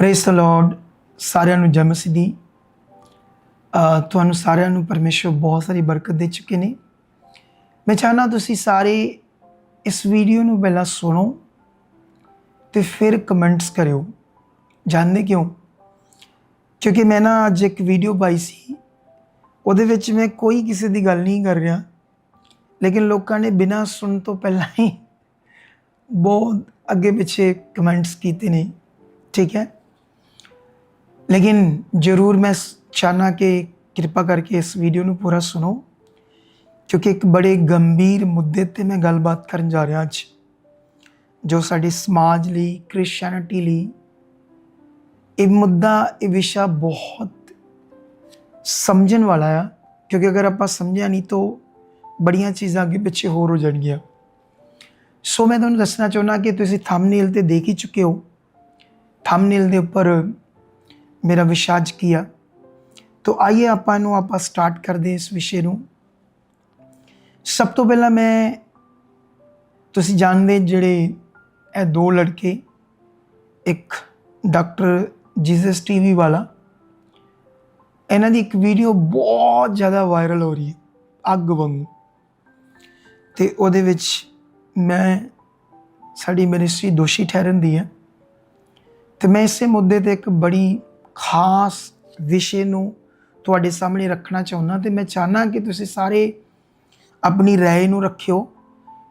Press ਦ Lord ਸਾਰਿਆਂ ਨੂੰ ਜੈ ਮਸੀਹ ਤੁਹਾਨੂੰ ਸਾਰਿਆਂ ਨੂੰ ਪਰਮੇਸ਼ਰ ਬਹੁਤ ਸਾਰੀ ਬਰਕਤ ਦੇ ਚੁੱਕੇ ਨੇ। ਮੈਂ ਚਾਹਨਾ ਤੁਸੀਂ ਸਾਰੇ ਇਸ ਵੀਡੀਓ ਨੂੰ ਪਹਿਲਾਂ ਸੁਣੋ ਤੇ ਫਿਰ ਕਮੈਂਟਸ ਕਰਿਓ। ਜਾਣਦੇ ਕਿਉਂ? ਕਿਉਂਕਿ ਮੈਂ ਨਾ ਅੱਜ ਇੱਕ ਵੀਡੀਓ ਪਾਈ ਸੀ। ਉਹਦੇ ਵਿੱਚ ਮੈਂ ਕੋਈ ਕਿਸੇ ਦੀ ਗੱਲ ਨਹੀਂ ਕਰ ਰਿਹਾ। ਲੇਕਿਨ ਲੋਕਾਂ ਨੇ ਬਿਨਾਂ ਸੁਣ ਤੋਂ ਪਹਿਲਾਂ ਹੀ ਬਹੁਤ ਅੱਗੇ ਪਿੱਛੇ ਕਮੈਂਟਸ ਕੀਤੇ ਨੇ। ਠੀਕ ਹੈ? ਲੇਕਿਨ ਜ਼ਰੂਰ ਮੈਂ ਚਾਹਨਾ ਕਿ ਕਿਰਪਾ ਕਰਕੇ ਇਸ ਵੀਡੀਓ ਨੂੰ ਪੂਰਾ ਸੁਣੋ, ਕਿਉਂਕਿ ਇੱਕ ਬੜੇ ਗੰਭੀਰ ਮੁੱਦੇ ਤੇ ਮੈਂ ਗੱਲਬਾਤ ਕਰਨ ਜਾ ਰਿਹਾ ਅੱਜ, ਜੋ ਸਾਡੇ ਸਮਾਜ ਲਈ ਕ੍ਰਿਸਚੀਅਨਿਟੀ ਲਈ, ਇਹ ਮੁੱਦਾ, ਇਹ ਵਿਸ਼ਾ ਬਹੁਤ ਸਮਝਣ ਵਾਲਾ ਆ, ਕਿਉਂਕਿ ਅਗਰ ਆਪਾਂ ਸਮਝਿਆ ਨਹੀਂ ਤਾਂ ਬੜੀਆਂ ਚੀਜ਼ਾਂ ਅੱਗੇ ਪਿੱਛੇ ਹੋਰ ਹੋ ਜਾਣਗੀਆਂ। ਸੋ ਮੈਂ ਤੁਹਾਨੂੰ ਦੱਸਣਾ ਚਾਹੁੰਦਾ ਕਿ ਤੁਸੀਂ ਥੰਬਨੇਲ ਤੇ ਦੇਖ ਹੀ ਚੁੱਕੇ ਹੋ। ਥੰਬਨੇਲ ਦੇ ਉੱਪਰ ਮੇਰਾ ਵਿਸ਼ਾ ਅੱਜ ਕੀ ਆ? ਤੋ ਆਈਏ ਆਪਾਂ ਨੂੰ ਆਪਾਂ ਸਟਾਰਟ ਕਰਦੇ ਇਸ ਵਿਸ਼ੇ ਨੂੰ। ਸਭ ਤੋਂ ਪਹਿਲਾਂ ਮੈਂ, ਤੁਸੀਂ ਜਾਣਦੇ ਜਿਹੜੇ ਇਹ ਦੋ ਲੜਕੇ, ਇੱਕ ਡਾਕਟਰ ਜੀਸਸ ਟੀਵੀ ਵਾਲਾ, ਇਹਨਾਂ ਦੀ ਇੱਕ ਵੀਡੀਓ ਬਹੁਤ ਜ਼ਿਆਦਾ ਵਾਇਰਲ ਹੋ ਰਹੀ ਹੈ, ਅੱਗ ਵਾਂਗੂ। ਤੇ ਉਹਦੇ ਵਿੱਚ ਮੈਂ, ਸਾਡੀ ਮਿਨਿਸਟਰੀ ਦੋਸ਼ੀ ਠਹਿਰਨ ਦੀ ਹੈ। ਤੇ ਮੈਂ ਇਸੇ ਮੁੱਦੇ ਤੇ ਇੱਕ ਬੜੀ ਖਾਸ ਵਿਸ਼ੇ ਨੂੰ ਤੁਹਾਡੇ ਸਾਹਮਣੇ ਰੱਖਣਾ ਚਾਹੁੰਦਾ ਤੇ ਮੈਂ ਚਾਹਨਾ ਕਿ ਤੁਸੀਂ ਸਾਰੇ ਆਪਣੀ رائے ਨੂੰ ਰੱਖਿਓ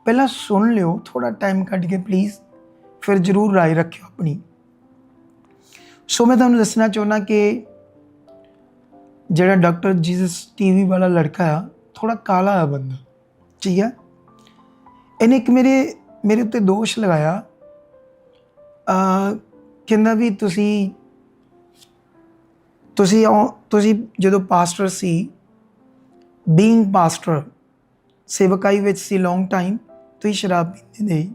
ਪਹਿਲਾਂ ਸੁਣ ਲਿਓ ਥੋੜਾ ਟਾਈਮ ਕੱਢ ਕੇ ਪਲੀਜ਼ ਫਿਰ ਜਰੂਰ رائے ਰੱਖਿਓ ਆਪਣੀ ਸੋ ਮੈਂ ਤੁਹਾਨੂੰ ਦੱਸਣਾ ਚਾਹੁੰਦਾ ਕਿ ਜਿਹੜਾ ਡਾਕਟਰ ਜੀਸਸ ਟੀਵੀ ਵਾਲਾ ਲੜਕਾ ਆ ਥੋੜਾ ਕਾਲਾ ਆ ਬੰਦਾ ਠੀਕ ਹੈ ਇਹਨੇ ਇੱਕ ਮੇਰੇ ਮੇਰੇ ਉੱਤੇ ਦੋਸ਼ ਲਗਾਇਆ ਅ ਕਹਿੰਦਾ ਵੀ ਤੁਸੀਂ ਤੁਸੀਂ ਉਹ- ਤੁਸੀਂ ਜਦੋਂ ਪਾਸਟਰ ਸੀ ਬੀਇੰਗ ਪਾਸਟਰ ਸੇਵਕਾਈ ਵਿੱਚ ਸੀ ਲੌਂਗ ਟਾਈਮ ਤੁਸੀਂ ਸ਼ਰਾਬ ਪੀਂਦੇ ਨਹੀਂ।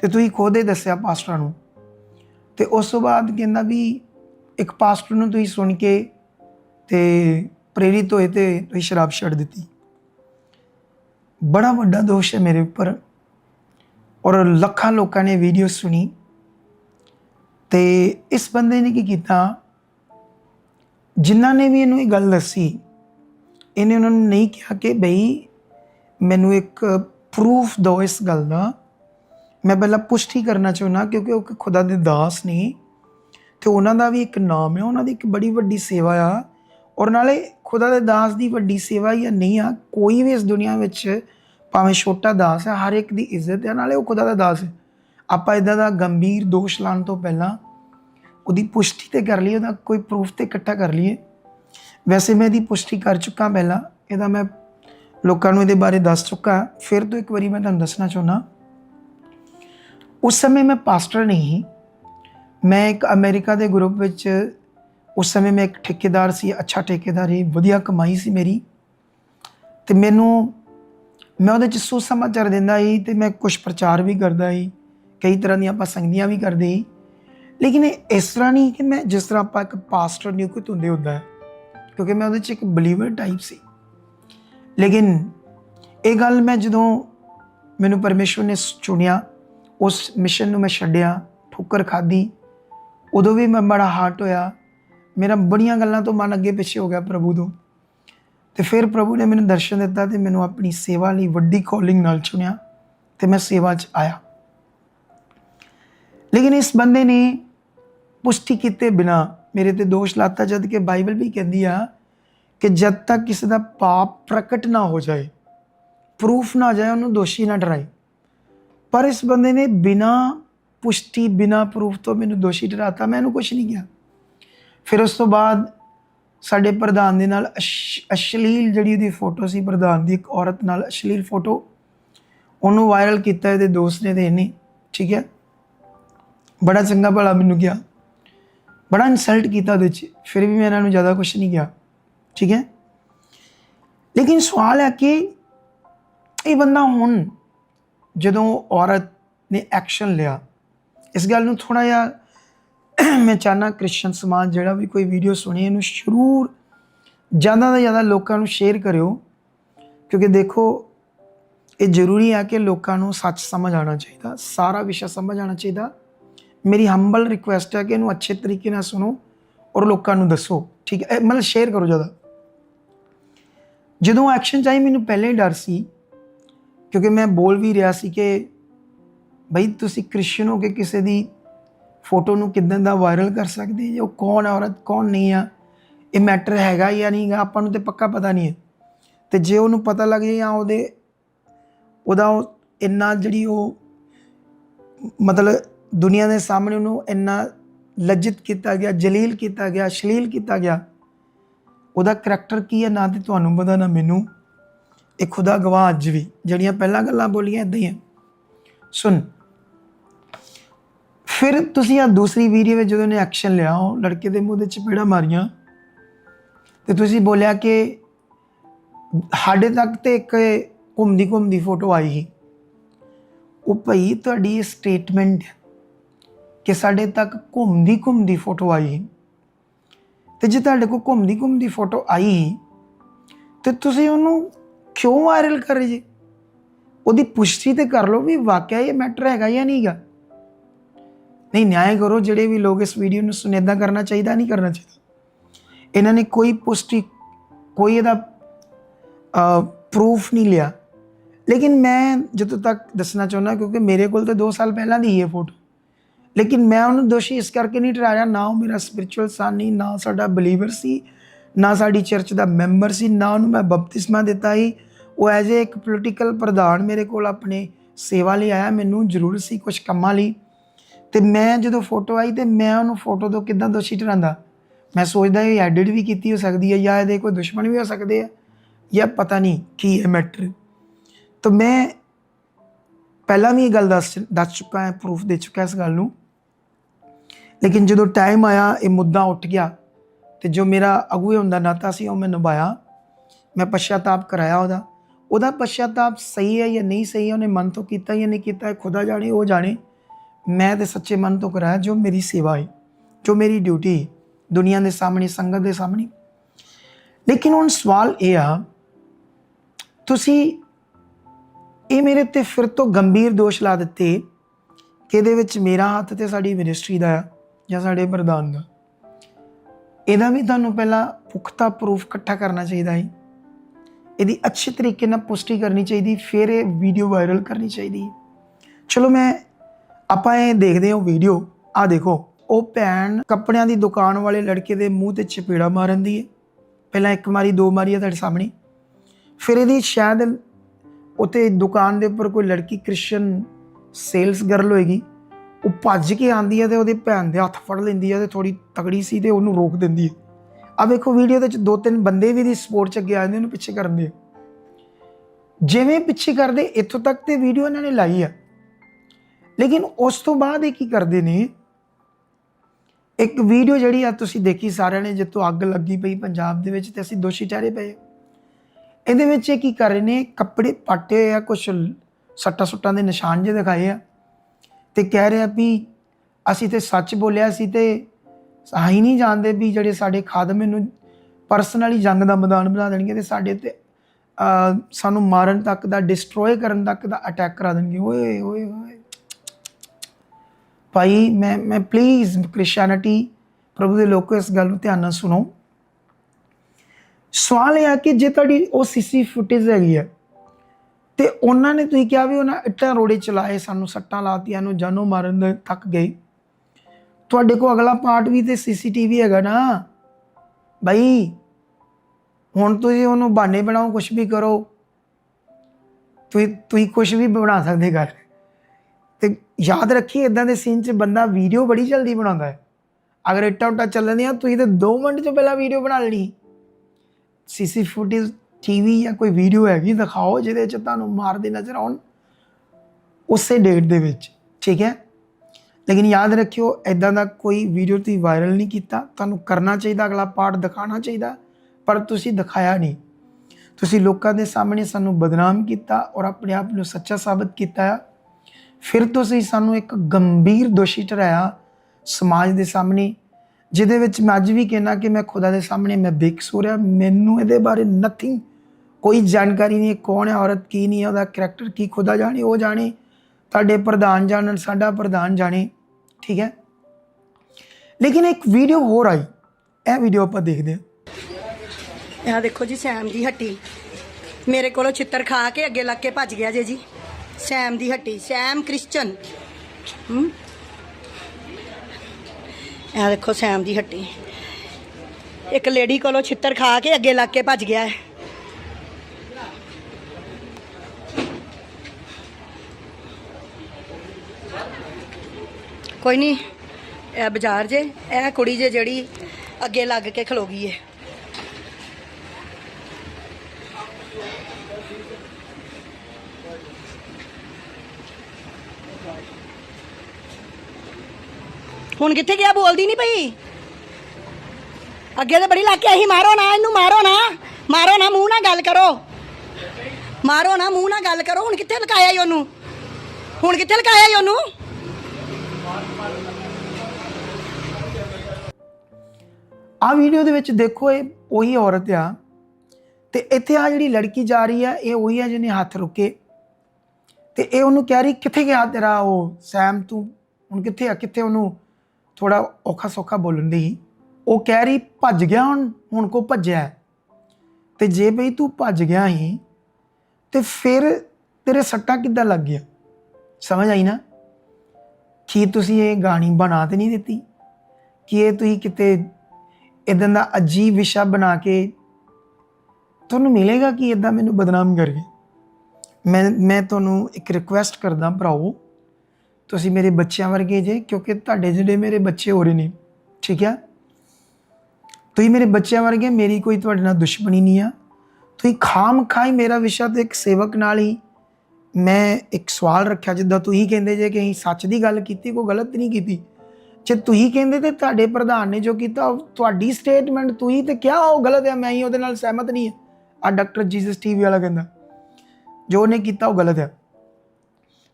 ਤੇ ਤੁਸੀਂ ਖੁਦ ਹੀ ਦੱਸਿਆ ਪਾਸਟਰਾਂ ਨੂੰ। ਤੇ ਉਸ ਤੋਂ ਬਾਅਦ ਕਹਿੰਦਾ ਵੀ ਇੱਕ ਪਾਸਟਰ ਨੂੰ ਤੁਸੀਂ ਸੁਣ ਕੇ ਤੇ ਪ੍ਰੇਰਿਤ ਹੋਏ ਤੇ ਤੁਸੀਂ ਸ਼ਰਾਬ ਛੱਡ ਦਿੱਤੀ। ਬੜਾ ਵੱਡਾ ਦੋਸ਼ ਹੈ ਮੇਰੇ ਉੱਪਰ। ਔਰ ਲੱਖਾਂ ਲੋਕਾਂ ਨੇ ਵੀਡੀਓ ਸੁਣੀ। ਤੇ ਇਸ ਬੰਦੇ ਨੇ ਕੀ ਕੀਤਾ? ਜਿਨ੍ਹਾਂ ਨੇ ਵੀ ਇਹਨੂੰ ਇਹ ਗੱਲ ਦੱਸੀ, ਇਹਨੇ ਉਹਨਾਂ ਨੂੰ ਨਹੀਂ ਕਿਹਾ ਕਿ ਬਈ ਮੈਨੂੰ ਇੱਕ ਪ੍ਰੂਫ ਦਿਓ ਇਸ ਗੱਲ ਦਾ। ਮੈਂ ਪਹਿਲਾਂ ਪੁਸ਼ਟੀ ਕਰਨਾ ਚਾਹੁੰਦਾ ਕਿਉਂਕਿ ਉਹ ਇੱਕ ਖੁਦਾ ਦੇ ਦਾਸ ਨੇ ਤੇ ਉਹਨਾਂ ਦਾ ਵੀ ਇੱਕ ਨਾਮ ਹੈ, ਉਹਨਾਂ ਦੀ ਇੱਕ ਬੜੀ ਵੱਡੀ ਸੇਵਾ ਆ। ਔਰ ਨਾਲੇ ਖੁਦਾ ਦੇ ਦਾਸ ਦੀ ਵੱਡੀ ਸੇਵਾ ਜਾਂ ਨਹੀਂ ਆ, ਕੋਈ ਵੀ ਇਸ ਦੁਨੀਆ ਵਿੱਚ ਭਾਵੇਂ ਛੋਟਾ ਦਾਸ ਹੈ, ਹਰ ਇੱਕ ਦੀ ਇੱਜ਼ਤ ਹੈ, ਨਾਲੇ ਉਹ ਖੁਦਾ ਦਾ ਦਾਸ ਹੈ। ਆਪਾਂ ਇਦਾਂ ਦਾ ਗੰਭੀਰ ਦੋਸ਼ ਲਾਉਣ ਤੋਂ ਪਹਿਲਾਂ ਉਹਦੀ ਪੁਸ਼ਟੀ ਤੇ ਕਰ ਲਈਏ, ਉਹਦਾ ਕੋਈ ਪ੍ਰੂਫ ਤੇ ਇਕੱਠਾ ਕਰ ਲਈਏ। ਵੈਸੇ ਮੈਂ ਇਹਦੀ ਪੁਸ਼ਟੀ ਕਰ ਚੁੱਕਾ ਪਹਿਲਾਂ, ਇਹਦਾ ਮੈਂ ਲੋਕਾਂ ਨੂੰ ਇਹਦੇ ਬਾਰੇ ਦੱਸ ਚੁੱਕਾ। ਫਿਰ ਤੋਂ ਇੱਕ ਵਾਰੀ ਮੈਂ ਤੁਹਾਨੂੰ ਦੱਸਣਾ ਚਾਹੁੰਦਾ, ਉਸ ਸਮੇਂ ਮੈਂ ਪਾਸਟਰ ਨਹੀਂ ਸੀ। ਮੈਂ ਇੱਕ ਅਮਰੀਕਾ ਦੇ ਗਰੁੱਪ ਵਿੱਚ, ਉਸ ਸਮੇਂ ਮੈਂ ਇੱਕ ਠੇਕੇਦਾਰ ਸੀ, ਅੱਛਾ ਠੇਕੇਦਾਰ ਸੀ, ਵਧੀਆ ਕਮਾਈ ਸੀ ਮੇਰੀ। ਤੇ ਮੈਨੂੰ, ਮੈਂ ਉਹਦੇ ਚ ਸੁਸਮਾਚਾਰ ਦਿੰਦਾ ਸੀ ਤੇ ਮੈਂ ਕੁਝ ਪ੍ਰਚਾਰ ਵੀ ਕਰਦਾ ਸੀ, ਕਈ ਤਰ੍ਹਾਂ ਦੀਆਂ ਆਪਾਂ ਸੰਗੀਆਂ ਵੀ ਕਰਦੇ ਸੀ। ਲੇਕਿਨ ਇਹ ਇਸ ਤਰ੍ਹਾਂ ਨਹੀਂ ਕਿ ਮੈਂ ਜਿਸ ਤਰ੍ਹਾਂ ਆਪਾਂ ਇੱਕ ਪਾਸਟਰ ਨਿਯੁਕਤ ਹੁੰਦੇ ਹੁੰਦਾ ਹੈ, ਕਿਉਂਕਿ ਮੈਂ ਉਹਦੇ ਚ ਇੱਕ ਬਲੀਵਰ ਟਾਈਪ ਸੀ। ਲੇਕਿਨ ਇਹ ਗੱਲ ਮੈਂ ਜਦੋਂ ਮੈਨੂੰ ਪਰਮੇਸ਼ਵਰ ਨੇ ਚੁਣਿਆ, ਉਸ ਮਿਸ਼ਨ ਨੂੰ ਮੈਂ ਛੱਡਿਆ, ਠੋਕਰ ਖਾਦੀ ਉਦੋਂ ਵੀ ਮੈਂ ਬੜਾ ਹਾਰਟ ਹੋਇਆ। ਮੇਰਾ ਬੜੀਆਂ ਗੱਲਾਂ ਤੋਂ ਮਨ ਅੱਗੇ ਪਿੱਛੇ ਹੋ ਗਿਆ ਪ੍ਰਭੂ ਤੋਂ। ਤੇ ਫਿਰ ਪ੍ਰਭੂ ਨੇ ਮੈਨੂੰ ਦਰਸ਼ਨ ਦਿੱਤਾ ਤੇ ਮੈਨੂੰ ਆਪਣੀ ਸੇਵਾ ਲਈ ਵੱਡੀ ਕਾਲਿੰਗ ਨਾਲ ਚੁਣਿਆ ਤੇ ਮੈਂ ਸੇਵਾ 'ਚ ਆਇਆ। ਲੇਕਿਨ ਇਸ ਬੰਦੇ ਨੇ ਪੁਸ਼ਟੀ ਕੀਤੇ ਬਿਨਾ ਮੇਰੇ ਤੇ ਦੋਸ਼ ਲਾਤਾ, ਜਦ ਕਿ ਬਾਈਬਲ ਵੀ ਕਹਿੰਦੀ ਆ ਕਿ ਜਦ ਤੱਕ ਕਿਸੇ ਦਾ ਪਾਪ ਪ੍ਰਗਟ ਨਾ ਹੋ ਜਾਏ, ਪ੍ਰੂਫ ਨਾ ਜਾਏ, ਉਹਨੂੰ ਦੋਸ਼ੀ ਨਾ ਡਰਾਏ। ਪਰ ਇਸ ਬੰਦੇ ਨੇ ਬਿਨਾ ਪੁਸ਼ਟੀ, ਬਿਨਾ ਪ੍ਰੂਫ ਤੋਂ ਮੈਨੂੰ ਦੋਸ਼ੀ ਠਹਿਰਾਤਾ ਮੈਂ ਇਹਨੂੰ ਕੁਝ ਨਹੀਂ ਕਿਹਾ। ਫਿਰ ਉਸ ਤੋਂ ਬਾਅਦ ਸਾਡੇ ਪ੍ਰਧਾਨ ਦੇ ਨਾਲ ਅਸ਼- ਅਸ਼ਲੀਲ ਜਿਹੜੀ ਉਹਦੀ ਫੋਟੋ ਸੀ, ਪ੍ਰਧਾਨ ਦੀ ਇੱਕ ਔਰਤ ਨਾਲ ਅਸ਼ਲੀਲ ਫੋਟੋ, ਉਹਨੂੰ ਵਾਇਰਲ ਕੀਤਾ, ਇਹਦੇ ਦੋਸਤ ਨੇ ਤੇ ਇਹਨੇ, ਠੀਕ ਹੈ? ਬੜਾ ਚੰਗਾ ਭਲਾ ਮੈਨੂੰ ਕਿਹਾ। ਬੜਾ ਇਨਸਲਟ ਕੀਤਾ ਉਹਦੇ ਚ। ਫਿਰ ਵੀ ਮੈਂ ਇਹਨਾਂ ਨੂੰ ਜ਼ਿਆਦਾ ਕੁਝ ਨਹੀਂ ਕਿਹਾ। ਠੀਕ ਹੈ? ਲੇਕਿਨ ਸਵਾਲ ਹੈ ਕਿ ਇਹ ਬੰਦਾ ਹੁਣ ਜਦੋਂ ਔਰਤ ਨੇ ਐਕਸ਼ਨ ਲਿਆ, ਇਸ ਗੱਲ ਨੂੰ ਥੋੜਾ ਜਿਹਾ ਮੈਂ ਚਾਹਨਾ ਕ੍ਰਿਸਚੀਅਨ ਸਮਾਜ ਜਿਹੜਾ ਵੀ ਕੋਈ ਵੀਡੀਓ ਸੁਣੀ, ਇਹਨੂੰ ਜ਼ਰੂਰ ਜ਼ਿਆਦਾ ਤੋਂ ਜ਼ਿਆਦਾ ਲੋਕਾਂ ਨੂੰ ਸ਼ੇਅਰ ਕਰਿਓ। ਕਿਉਂਕਿ ਦੇਖੋ, ਇਹ ਜ਼ਰੂਰੀ ਹੈ ਕਿ ਲੋਕਾਂ ਨੂੰ ਸੱਚ ਸਮਝ ਆਉਣਾ ਚਾਹੀਦਾ, ਸਾਰਾ ਵਿਸ਼ਾ ਸਮਝ ਆਉਣਾ ਚਾਹੀਦਾ। ਮੇਰੀ ਹੰਬਲ ਰਿਕੁਐਸਟ ਹੈ ਕਿ ਇਹਨੂੰ ਅੱਛੇ ਤਰੀਕੇ ਨਾਲ ਸੁਣੋ ਔਰ ਲੋਕਾਂ ਨੂੰ ਦੱਸੋ, ਠੀਕ ਹੈ? ਮਤਲਬ ਸ਼ੇਅਰ ਕਰੋ ਜ਼ਿਆਦਾ। ਜਦੋਂ ਐਕਸ਼ਨ ਚਾਹੀ ਮੈਨੂੰ ਪਹਿਲਾਂ ਹੀ ਡਰ ਸੀ, ਕਿਉਂਕਿ ਮੈਂ ਬੋਲ ਵੀ ਰਿਹਾ ਸੀ ਕਿ ਬਈ ਤੁਸੀਂ ਕ੍ਰਿਸਚੀਅਨ ਹੋ ਕੇ ਕਿਸੇ ਦੀ ਫੋਟੋ ਨੂੰ ਕਿਦਾਂ ਦਾ ਵਾਇਰਲ ਕਰ ਸਕਦੇ ਜੇ ਉਹ ਕੌਣ ਹੈ ਔਰਤ, ਕੌਣ ਨਹੀਂ ਆ? ਇਹ ਮੈਟਰ ਹੈਗਾ ਜਾਂ ਨਹੀਂ ਹੈਗਾ? ਆਪਾਂ ਨੂੰ ਤੇ ਪੱਕਾ ਪਤਾ ਨਹੀਂ ਹੈ। ਤੇ ਜੇ ਉਹਨੂੰ ਪਤਾ ਲੱਗ ਜੇ ਜਾਂ ਉਹਦੇ, ਉਹਦਾ ਉਹ ਇੰਨਾ ਜਿਹੜੀ ਉਹ ਮਤਲਬ ਦੁਨੀਆ ਦੇ ਸਾਹਮਣੇ ਉਹਨੂੰ ਇੰਨਾ ਲੱਜਿਤ ਕੀਤਾ ਗਿਆ, ਜਲੀਲ ਕੀਤਾ ਗਿਆ ਸ਼ਲੀਲ ਕੀਤਾ ਗਿਆ, ਉਹਦਾ ਕਰੈਕਟਰ ਕੀ ਹੈ ਨਾ ਤੇ ਤੁਹਾਨੂੰ ਪਤਾ ਨਾ ਮੈਨੂੰ। ਇਹ ਖੁਦਾ ਗਵਾਹ ਅੱਜ ਵੀ, ਜਿਹੜੀਆਂ ਪਹਿਲਾਂ ਗੱਲਾਂ ਬੋਲੀਆਂ ਇਦਾਂ ਹੀ ਹੈ। ਸੁਣ, ਫਿਰ ਤੁਸੀਂ ਆ ਦੂਸਰੀ ਵੀਡੀਓ ਵਿੱਚ ਜਦੋਂ ਨੇ ਐਕਸ਼ਨ ਲਿਆ, ਉਹ ਲੜਕੇ ਦੇ ਮੂੰਹ ਦੇ ਚਪੇੜਾ ਮਾਰੀਆਂ, ਤੇ ਤੁਸੀਂ ਬੋਲਿਆ ਕਿ ਸਾਡੇ ਤੱਕ ਤੇ ਇੱਕ ਘੁੰਮਦੀ ਘੁੰਮਦੀ ਫੋਟੋ ਆਈ ਸੀ। ਉਹ ਭਈ ਤੁਹਾਡੀ ਸਟੇਟਮੈਂਟ ਕਿ ਸਾਡੇ ਤੱਕ ਘੁੰਮਦੀ ਘੁੰਮਦੀ ਫੋਟੋ ਆਈ। ਸੀ। ਤੇ ਜੇ ਤੁਹਾਡੇ ਕੋਲ ਘੁੰਮਦੀ ਘੁੰਮਦੀ ਫੋਟੋ ਆਈ ਸੀ, ਤੇ ਤੁਸੀਂ ਉਹਨੂੰ ਕਿਉਂ ਵਾਇਰਲ ਕਰ ਰਹੇ ਜੀ? ਉਹਦੀ ਪੁਸ਼ਟੀ ਤੇ ਕਰ ਲਓ ਵੀ ਵਾਕਿਆ ਇਹ ਮੈਟਰ ਹੈਗਾ ਜਾਂ ਨਹੀਂਗਾ ਨਹੀਂ ਨਿਆਂ ਕਰੋ ਜਿਹੜੇ ਵੀ ਲੋਕ ਇਸ ਵੀਡੀਓ ਨੂੰ ਸੁਣੇਦਾ ਕਰਨਾ ਚਾਹੀਦਾ ਨਹੀਂ ਕਰਨਾ ਚਾਹੀਦਾ। ਇਹਨਾਂ ਨੇ ਕੋਈ ਪੁਸ਼ਟੀ ਕੋਈ ਇਹਦਾ ਪ੍ਰੂਫ ਨਹੀਂ ਲਿਆ। ਲੇਕਿਨ ਮੈਂ ਜਦੋਂ ਤੱਕ ਦੱਸਣਾ ਚਾਹੁੰਦਾ ਕਿਉਂਕਿ ਮੇਰੇ ਕੋਲ ਤਾਂ 2 ਸਾਲ ਪਹਿਲਾਂ ਦੀ ਹੀ ਹੈ ਫੋਟੋ ਲੇਕਿਨ ਮੈਂ ਉਹਨੂੰ ਦੋਸ਼ੀ ਇਸ ਕਰਕੇ ਨਹੀਂ ਠਹਿਰਾਇਆ, ਨਾ ਉਹ ਮੇਰਾ ਸਪਿਰਚੁਅਲ ਸਨ ਨਹੀਂ ਨਾ ਸਾਡਾ ਬਲੀਵਰ ਸੀ, ਨਾ ਸਾਡੀ ਚਰਚ ਦਾ ਮੈਂਬਰ ਸੀ, ਨਾ ਉਹਨੂੰ ਮੈਂ ਬਪਤਿਸਮਾ ਦਿੱਤਾ ਹੀ ਉਹ ਐਜ਼ ਇੱਕ ਪੋਲੀਟੀਕਲ ਪ੍ਰਧਾਨ ਮੇਰੇ ਕੋਲ ਆਪਣੇ ਸੇਵਾ ਲਈ ਆਇਆ, ਮੈਨੂੰ ਜ਼ਰੂਰਤ ਸੀ ਕੁਝ ਕੰਮਾਂ ਲਈ। ਤੇ ਮੈਂ ਜਦੋਂ ਫੋਟੋ ਆਈ ਤੇ ਮੈਂ ਉਹਨੂੰ ਫੋਟੋ ਤੋਂ ਕਿੱਦਾਂ ਦੋਸ਼ੀ ਠਹਿਰਾਂਦਾ ਮੈਂ ਸੋਚਦਾ ਇਹ ਐਡਿਟ ਵੀ ਕੀਤੀ ਹੋ ਸਕਦੀ ਹੈ ਜਾਂ ਇਹਦੇ ਕੋਈ ਦੁਸ਼ਮਣ ਵੀ ਹੋ ਸਕਦੇ ਆ, ਜਾਂ ਪਤਾ ਨਹੀਂ ਕੀ ਹੈ ਮੈਟਰ ਤਾਂ ਮੈਂ ਪਹਿਲਾਂ ਵੀ ਇਹ ਗੱਲ ਦੱਸ ਦੱਸ ਚੁੱਕਾ ਹਾਂ ਪ੍ਰੂਫ ਦੇ ਚੁੱਕਾ ਇਸ ਗੱਲ ਨੂੰ। ਲੇਕਿਨ ਜਦੋਂ ਟਾਈਮ ਆਇਆ, ਇਹ ਮੁੱਦਾ ਉੱਠ ਗਿਆ ਤੇ ਜੋ ਮੇਰਾ ਅਗੂਏ ਹੁੰਦਾ ਨਾਤਾ ਸੀ, ਉਹ ਮੈਂ ਨਿਭਾਇਆ। ਮੈਂ ਪਛਤਾਪ ਕਰਾਇਆ ਉਹਦਾ। ਉਹਦਾ ਪਛਤਾਪ ਸਹੀ ਹੈ ਜਾਂ ਨਹੀਂ ਸਹੀ ਹੈ ਉਹਨੇ ਮਨ ਤੋਂ ਕੀਤਾ ਜਾਂ ਨਹੀਂ ਕੀਤਾ ਖੁਦਾ ਜਾਣੇ, ਉਹ ਜਾਣੇ। ਮੈਂ ਤੇ ਸੱਚੇ ਮਨ ਤੋਂ ਕਰਾਇਆ ਜੋ ਮੇਰੀ ਸੇਵਾ ਹੈ, ਜੋ ਮੇਰੀ ਡਿਊਟੀ ਦੁਨੀਆ ਦੇ ਸਾਹਮਣੇ, ਸੰਗਤ ਦੇ ਸਾਹਮਣੇ। ਲੇਕਿਨ ਹੁਣ ਸਵਾਲ ਇਹ ਆ, ਤੁਸੀਂ ਇਹ ਮੇਰੇ ਤੇ ਫਿਰ ਤੋਂ ਗੰਭੀਰ ਦੋਸ਼ ਲਾ ਦਿੱਤੇ, ਕਿ ਇਹਦੇ ਵਿੱਚ ਮੇਰਾ ਹੱਥ ਤੇ ਸਾਡੀ ਮਿਨਿਸਟਰੀ ਦਾ ਆ। ਜਾਂ ਸਾਡੇ ਪ੍ਰਧਾਨ ਦਾ। ਇਹਦਾ ਵੀ ਤੁਹਾਨੂੰ ਪਹਿਲਾਂ ਪੁਖਤਾ ਪ੍ਰੂਫ ਇਕੱਠਾ ਕਰਨਾ ਚਾਹੀਦਾ ਹੈ ਇਹਦੀ ਅੱਛੇ ਤਰੀਕੇ ਨਾਲ ਪੁਸ਼ਟੀ ਕਰਨੀ ਚਾਹੀਦੀ, ਫਿਰ ਇਹ ਵੀਡੀਓ ਵਾਇਰਲ ਕਰਨੀ ਚਾਹੀਦੀ। ਚਲੋ ਮੈਂ, ਆਪਾਂ ਇਹ ਦੇਖਦੇ ਹਾਂ ਵੀਡੀਓ ਆ ਦੇਖੋ, ਉਹ ਭੈਣ ਕੱਪੜਿਆਂ ਦੀ ਦੁਕਾਨ ਵਾਲੇ ਲੜਕੇ ਦੇ ਮੂੰਹ ਤੇ ਚਪੇੜਾ ਮਾਰਨ ਦੀ ਹੈ। ਪਹਿਲਾਂ ਇੱਕ ਮਾਰੀ ਦੋ ਮਾਰੀ ਆ ਤੁਹਾਡੇ ਸਾਹਮਣੇ। ਫਿਰ ਇਹਦੀ ਸ਼ਾਇਦ ਉਤੇ ਦੁਕਾਨ ਦੇ ਉੱਪਰ ਕੋਈ ਲੜਕੀ ਕ੍ਰਿਸਚੀਅਨ ਸੇਲਸ ਗਰਲ ਹੋਏਗੀ। ਉਹ ਭੱਜ ਕੇ ਆਂਦੀ ਹੈ ਤੇ ਉਹਦੇ ਭੈਣ ਦੇ ਹੱਥ ਫੜ ਲੈਂਦੀ ਹੈ ਤੇ ਥੋੜੀ ਤਗੜੀ ਸੀ ਤੇ ਉਹਨੂੰ ਰੋਕ ਦਿੰਦੀ ਹੈ ਆ ਵੇਖੋ ਵੀਡੀਓ ਦੇ ਵਿੱਚ ਦੋ ਤਿੰਨ ਬੰਦੇ ਵੀ ਦੀ ਸਪੋਰਟ ਚ ਅੱਗੇ ਆ ਜਾਂਦੇ, ਉਹਨੂੰ ਪਿੱਛੇ ਕਰਨ ਦੇ ਜਿਵੇਂ ਪਿੱਛੇ ਕਰਦੇ, ਇੱਥੋਂ ਤੱਕ ਤੇ ਵੀਡੀਓ ਇਹਨਾਂ ਨੇ ਲਾਈ ਹੈ ਲੇਕਿਨ ਉਸ ਤੋਂ ਬਾਅਦ ਇਹ ਕੀ ਕਰਦੇ ਨੇ? ਇੱਕ ਵੀਡੀਓ ਜਿਹੜੀ ਆ ਤੁਸੀਂ ਦੇਖੀ ਸਾਰਿਆਂ ਨੇ ਜਿੱਤੋਂ ਅੱਗ ਲੱਗੀ ਪਈ ਪੰਜਾਬ ਦੇ ਵਿੱਚ ਤੇ ਅਸੀਂ ਦੋਸ਼ੀ ਠਹਿਰੇ ਪਏ ਇਹਦੇ ਵਿੱਚ ਇਹ ਕੀ ਕਰ ਰਹੇ ਨੇ? ਕੱਪੜੇ ਪਾਟੇ ਹੋਏ ਆ ਕੁਝ ਸੱਟਾ ਸੁੱਟਾਂ ਦੇ ਨਿਸ਼ਾਨ ਜੇ ਦਿਖਾਏ ਆ। ਤੇ ਕਹਿ ਰਿਹਾ ਵੀ ਅਸੀਂ ਤੇ ਸੱਚ ਬੋਲਿਆ ਸੀ ਤੇ ਅਸੀਂ ਨਹੀਂ ਜਾਣਦੇ ਵੀ ਜਿਹੜੇ ਸਾਡੇ ਖਾਦਮ ਇਹਨੂੰ ਪਰਸਨਲੀ ਜੰਗ ਦਾ ਮੈਦਾਨ ਬਣਾ ਦੇਣਗੇ ਤੇ ਸਾਡੇ ਤੇ ਸਾਨੂੰ ਮਾਰਨ ਤੱਕ ਦਾ ਡਿਸਟਰੋਏ ਕਰਨ ਤੱਕ ਦਾ ਅਟੈਕ ਕਰਾ ਦੇਣਗੇ। ਓਏ ਓਏ ਓਏ। ਭਾਈ, ਮੈਂ ਮੈਂ ਪਲੀਜ਼ ਕ੍ਰਿਸਚੀਅਨਿਟੀ ਪ੍ਰਭੂ ਦੇ ਲੋਕੋ ਇਸ ਗੱਲ ਨੂੰ ਧਿਆਨ ਨਾਲ ਸੁਣੋ। ਸਵਾਲ ਇਹ ਆ ਕਿ ਜੇ ਤੁਹਾਡੀ ਉਹ ਸੀਸੀ ਫੁਟੇਜ ਹੈਗੀ ਹੈ ਤੇ ਉਹਨਾਂ ਨੇ ਤੁਸੀਂ ਕਿਹਾ ਵੀ ਉਹਨਾਂ ਇੱਟਾਂ ਰੋੜੇ ਚਲਾਏ ਸਾਨੂੰ, ਸੱਟਾਂ ਲਾਤੀਆਂ ਨੂੰ, ਜਾਨੋਂ ਮਾਰਨ ਦੇ ਤੱਕ ਗਏ। ਤੁਹਾਡੇ ਕੋਲ ਅਗਲਾ ਪਾਰਟ ਵੀ ਤੇ ਸੀਸੀਟੀਵੀ ਹੈਗਾ ਨਾ। ਭਾਈ ਹੁਣ ਤੁਸੀਂ ਉਹਨੂੰ ਬਹਾਨੇ ਬਣਾਓ ਕੁਝ ਵੀ ਕਰੋ। ਤੁਸੀਂ ਤੁਸੀਂ ਕੁਝ ਵੀ ਬਣਾ ਸਕਦੇ ਘਰ ਤੇ ਯਾਦ ਰੱਖੀ ਇਦਾਂ ਦੇ ਸੀਨ 'ਚ ਬੰਦਾ ਵੀਡੀਓ ਬੜੀ ਜਲਦੀ ਬਣਾਉਂਦਾ ਹੈ। ਅਗਰ ਇੱਟਾਂ ਉੱਟਾਂ ਚੱਲਦੀਆਂ ਤੁਸੀਂ ਤੇ 2 ਮਿੰਟ 'ਚ ਪਹਿਲਾਂ ਵੀਡੀਓ ਬਣਾ ਲੈਣੀ। ਸੀਸੀ ਫੁਟੇਜ ਟੀਵੀ ਜਾਂ ਕੋਈ ਵੀਡੀਓ ਹੈਗੀ, ਦਿਖਾਓ, ਜਿਹਦੇ 'ਚ ਤੁਹਾਨੂੰ ਮਾਰਦੇ ਨਜ਼ਰ ਆਉਣ ਉਸੇ ਡੇਟ ਦੇ ਵਿੱਚ, ਠੀਕ ਹੈ? ਲੇਕਿਨ ਯਾਦ ਰੱਖਿਓ ਐਦਾਂ ਦਾ ਕੋਈ ਵੀਡੀਓ ਤੁਸੀਂ ਵਾਇਰਲ ਨਹੀਂ ਕੀਤਾ, ਤੁਹਾਨੂੰ ਕਰਨਾ ਚਾਹੀਦਾ, ਅਗਲਾ ਪਾਰਟ ਦਿਖਾਉਣਾ ਚਾਹੀਦਾ, ਪਰ ਤੁਸੀਂ ਦਿਖਾਇਆ ਨਹੀਂ। ਤੁਸੀਂ ਲੋਕਾਂ ਦੇ ਸਾਹਮਣੇ ਸਾਨੂੰ ਬਦਨਾਮ ਕੀਤਾ ਔਰ ਆਪਣੇ ਆਪ ਨੂੰ ਸੱਚਾ ਸਾਬਤ ਕੀਤਾ ਆ। ਫਿਰ ਤੁਸੀਂ ਸਾਨੂੰ ਇੱਕ ਗੰਭੀਰ ਦੋਸ਼ੀ ਠਹਿਰਾਇਆ ਸਮਾਜ ਦੇ ਸਾਹਮਣੇ, ਜਿਹਦੇ ਵਿੱਚ ਮੈਂ ਅੱਜ ਵੀ ਕਹਿਣਾ ਕਿ ਮੈਂ ਖੁਦਾ ਦੇ ਸਾਹਮਣੇ ਮੈਂ ਬੇਕਸੂਰ ਆ ਮੈਨੂੰ ਇਹਦੇ ਬਾਰੇ ਨਥਿੰਗ ਕੋਈ ਜਾਣਕਾਰੀ ਨਹੀਂ ਕੌਣ ਹੈ, ਔਰਤ ਕੀ ਨਹੀਂ ਹੈ, ਉਹਦਾ ਕਰੈਕਟਰ ਕੀ, ਖੁਦਾ ਜਾਣੇ, ਉਹ ਜਾਣੇ, ਤੁਹਾਡੇ ਪ੍ਰਧਾਨ ਜਾਣਨ, ਸਾਡਾ ਪ੍ਰਧਾਨ ਜਾਣੇ, ਠੀਕ ਹੈ? ਲੇਕਿਨ ਇੱਕ ਵੀਡੀਓ ਹੋਰ ਆਈ, ਇਹ ਵੀਡੀਓ ਆਪਾਂ ਦੇਖਦੇ ਹਾਂ। ਇਹ ਦੇਖੋ ਜੀ, ਸੈਮ ਦੀ ਹੱਟੀ। ਮੇਰੇ ਕੋਲੋਂ ਛਿੱਤਰ ਖਾ ਕੇ ਅੱਗੇ ਲੱਗ ਕੇ ਭੱਜ ਗਿਆ ਜੇ ਜੀ। ਸੈਮ ਦੀ ਹੱਟੀ, ਸੈਮ ਕ੍ਰਿਸਚਨ। ਹੂੰ? ਇਹ ਦੇਖੋ ਸੈਮ ਦੀ ਹੱਟੀ। ਇੱਕ ਲੇਡੀ ਕੋਲੋਂ ਛਿੱਤਰ ਖਾ ਕੇ ਅੱਗੇ ਲੱਗ ਕੇ ਭੱਜ ਗਿਆ ਹੈ। ਕੋਈ ਨਹੀਂ ਇਹ ਬਾਜ਼ਾਰ ਜੇ, ਇਹ ਕੁੜੀ ਜੇ ਜਿਹੜੀ ਅੱਗੇ ਲੱਗ ਕੇ ਖਲੋ ਗਈ ਹੈ ਹੁਣ ਕਿੱਥੇ ਗਿਆ? ਬੋਲਦੀ ਨਹੀਂ ਪਈ। ਅੱਗੇ ਤੇ ਬੜੀ ਲੱਗ ਕੇ ਆਹੀ ਮਾਰੋ ਨਾ, ਇਹਨੂੰ ਮਾਰੋ ਨਾ ਮਾਰੋ ਨਾ, ਮੂੰਹ ਨਾਲ ਗੱਲ ਕਰੋ। ਮਾਰੋ ਨਾ, ਮੂੰਹ ਨਾਲ ਗੱਲ ਕਰੋ, ਹੁਣ ਕਿੱਥੇ ਲਕਾਇਆ ਈ ਉਹਨੂੰ? ਹੁਣ ਕਿੱਥੇ ਲਕਾਇਆ ਈ ਉਹਨੂੰ? ਆ ਵੀਡੀਓ ਦੇ ਵਿੱਚ ਦੇਖੋ ਇਹ ਉਹੀ ਔਰਤ ਆ ਤੇ ਇੱਥੇ ਆ ਜਿਹੜੀ ਲੜਕੀ ਜਾ ਰਹੀ ਆ, ਇਹ ਉਹੀ ਆ ਜਿਹਨੇ ਹੱਥ ਰੁਕੇ। ਤੇ ਇਹ ਉਹਨੂੰ ਕਹਿ ਰਹੀ, ਕਿੱਥੇ ਗਿਆ ਤੇਰਾ ਉਹ ਸੈਮ ਤੂੰ? ਹੁਣ ਕਿੱਥੇ ਆ? ਕਿੱਥੇ ਉਹਨੂੰ ਥੋੜਾ ਔਖਾ ਸੌਖਾ ਬੋਲਣ ਦੀ? ਸੀ। ਉਹ ਕਹਿ ਰਹੀ, ਭੱਜ ਗਿਆ ਹੁਣ ਹੁਣ ਕੋ ਭੱਜਿਆ? ਹੈ। ਤੇ ਜੇ ਬਈ ਤੂੰ ਭੱਜ ਗਿਆ ਹੀ ਤੇ ਫਿਰ ਤੇਰੇ ਸੱਟਾਂ ਕਿੱਦਾਂ ਲੱਗ ਗਿਆ ਸਮਝ ਆਈ ਨਾ? ਕੀ ਤੁਸੀਂ ਇਹ ਗਾਣੀ ਬਣਾ ਤੇ ਨਹੀਂ ਦਿੱਤੀ? ਕਿ ਇਹ ਤੁਸੀਂ ਕਿਤੇ ਇਦਾਂ ਦਾ ਅਜੀਬ ਵਿਸ਼ਾ ਬਣਾ ਕੇ ਤੁਹਾਨੂੰ ਮਿਲੇਗਾ ਕਿ ਇਦਾਂ ਮੈਨੂੰ ਬਦਨਾਮ ਕਰਕੇ ਮੈਂ ਮੈਂ ਤੁਹਾਨੂੰ ਇੱਕ ਰਿਕੁਐਸਟ ਕਰਦਾ ਭਰਾਓ ਤੁਸੀਂ ਮੇਰੇ ਬੱਚਿਆਂ ਵਰਗੇ ਜੇ, ਕਿਉਂਕਿ ਤੁਹਾਡੇ ਜਿਹੜੇ ਮੇਰੇ ਬੱਚੇ ਹੋ ਰਹੇ ਨੇ, ਠੀਕ ਹੈ ਤੁਸੀਂ ਮੇਰੇ ਬੱਚਿਆਂ ਵਰਗੇ, ਮੇਰੀ ਕੋਈ ਤੁਹਾਡੇ ਨਾਲ ਦੁਸ਼ਮਣੀ ਨਹੀਂ ਆ। ਤੁਸੀਂ ਖਾਮ ਖਾਈ ਮੇਰਾ ਵਿਸ਼ਾ ਤੇ ਇੱਕ ਸੇਵਕ ਨਾਲ ਹੀ ਮੈਂ ਇੱਕ ਸਵਾਲ ਰੱਖਿਆ, ਜਿੱਦਾਂ ਤੁਸੀਂ ਕਹਿੰਦੇ ਜੇ ਕਿ ਅਸੀਂ ਸੱਚ ਦੀ ਗੱਲ ਕੀਤੀ, ਕੋਈ ਗਲਤ ਨਹੀਂ ਕੀਤੀ। ਜੇ ਤੁਸੀਂ ਕਹਿੰਦੇ ਤੇ ਤੁਹਾਡੇ ਪ੍ਰਧਾਨ ਨੇ ਜੋ ਕੀਤਾ ਤੁਹਾਡੀ ਸਟੇਟਮੈਂਟ ਤੁਸੀਂ ਤੇ ਕਿਹਾ ਉਹ ਗਲਤ ਹੈ, ਮੈਂ ਹੀ ਉਹਦੇ ਨਾਲ ਸਹਿਮਤ ਨਹੀਂ ਹੈ। ਆ ਡਾਕਟਰ ਜੀਸਸ ਟੀਵੀ ਵਾਲਾ ਕਹਿੰਦਾ, ਜੋ ਉਹਨੇ ਕੀਤਾ ਉਹ ਗਲਤ ਹੈ।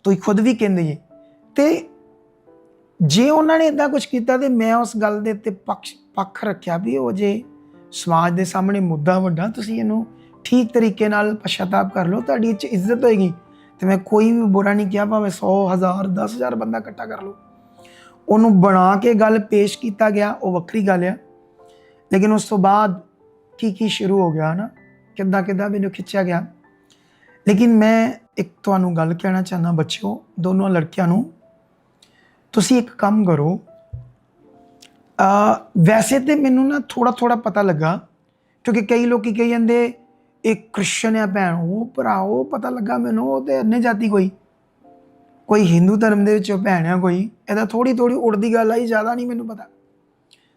ਤੁਸੀਂ ਖੁਦ ਵੀ ਕਹਿੰਦੇ ਜੀ। ਤੇ ਜੇ ਉਹਨਾਂ ਨੇ ਇਦਾਂ ਕੁਝ ਕੀਤਾ ਤੇ ਮੈਂ ਉਸ ਗੱਲ ਦੇ ਉੱਤੇ ਪੱਖ ਪੱਖ ਰੱਖਿਆ ਵੀ ਉਹ ਜੇ ਸਮਾਜ ਦੇ ਸਾਹਮਣੇ ਮੁੱਦਾ ਵੱਡਾ, ਤੁਸੀਂ ਇਹਨੂੰ ਠੀਕ ਤਰੀਕੇ ਨਾਲ ਪਛਤਾਪ ਕਰ ਲਓ, ਤੁਹਾਡੀ ਇਹ 'ਚ ਇੱਜ਼ਤ ਹੋਏਗੀ। ਤੇ ਮੈਂ ਕੋਈ ਵੀ ਬੁਰਾ ਨਹੀਂ ਕਿਹਾ, ਭਾਵੇਂ 100 1000 10000 ਬੰਦਾ ਇਕੱਠਾ ਕਰ ਲਓ। ਉਹਨੂੰ ਬਣਾ ਕੇ ਗੱਲ ਪੇਸ਼ ਕੀਤਾ ਗਿਆ, ਉਹ ਵੱਖਰੀ ਗੱਲ ਆ। ਲੇਕਿਨ ਉਸ ਤੋਂ ਬਾਅਦ ਕੀ ਕੀ ਸ਼ੁਰੂ ਹੋ ਗਿਆ ਨਾ, ਕਿੱਦਾਂ ਕਿੱਦਾਂ ਮੈਨੂੰ ਖਿੱਚਿਆ ਗਿਆ। ਲੇਕਿਨ ਮੈਂ ਇੱਕ ਤੁਹਾਨੂੰ ਗੱਲ ਕਹਿਣਾ ਚਾਹੁੰਦਾ ਬੱਚਿਓ, ਦੋਨੋਂ ਲੜਕਿਆਂ ਨੂੰ। ਤੁਸੀਂ ਇੱਕ ਕੰਮ ਕਰੋ। ਅ ਵੈਸੇ ਤੇ ਮੈਨੂੰ ਨਾ ਥੋੜਾ ਥੋੜਾ ਪਤਾ ਲੱਗਾ, ਕਿਉਂਕਿ ਕਈ ਲੋਕੀ ਕਹੀ ਜਾਂਦੇ, ਇਹ ਕ੍ਰਿਸ਼ਨ ਆ ਭੈਣ, ਉਹ ਭਰਾ, ਉਹ ਪਤਾ ਲੱਗਾ ਮੈਨੂੰ, ਉਹ ਤੇ ਅੰਨੇ ਜਾਤੀ ਕੋਈ। ਕੋਈ ਹਿੰਦੂ ਧਰਮ ਦੇ ਵਿੱਚੋਂ ਭੈਣ ਆ ਕੋਈ ਇਹਦਾ ਥੋੜੀ ਥੋੜੀ ਉੜਦੀ ਗੱਲ ਆਈ ਜ਼ਿਆਦਾ ਨਹੀਂ ਮੈਨੂੰ ਪਤਾ।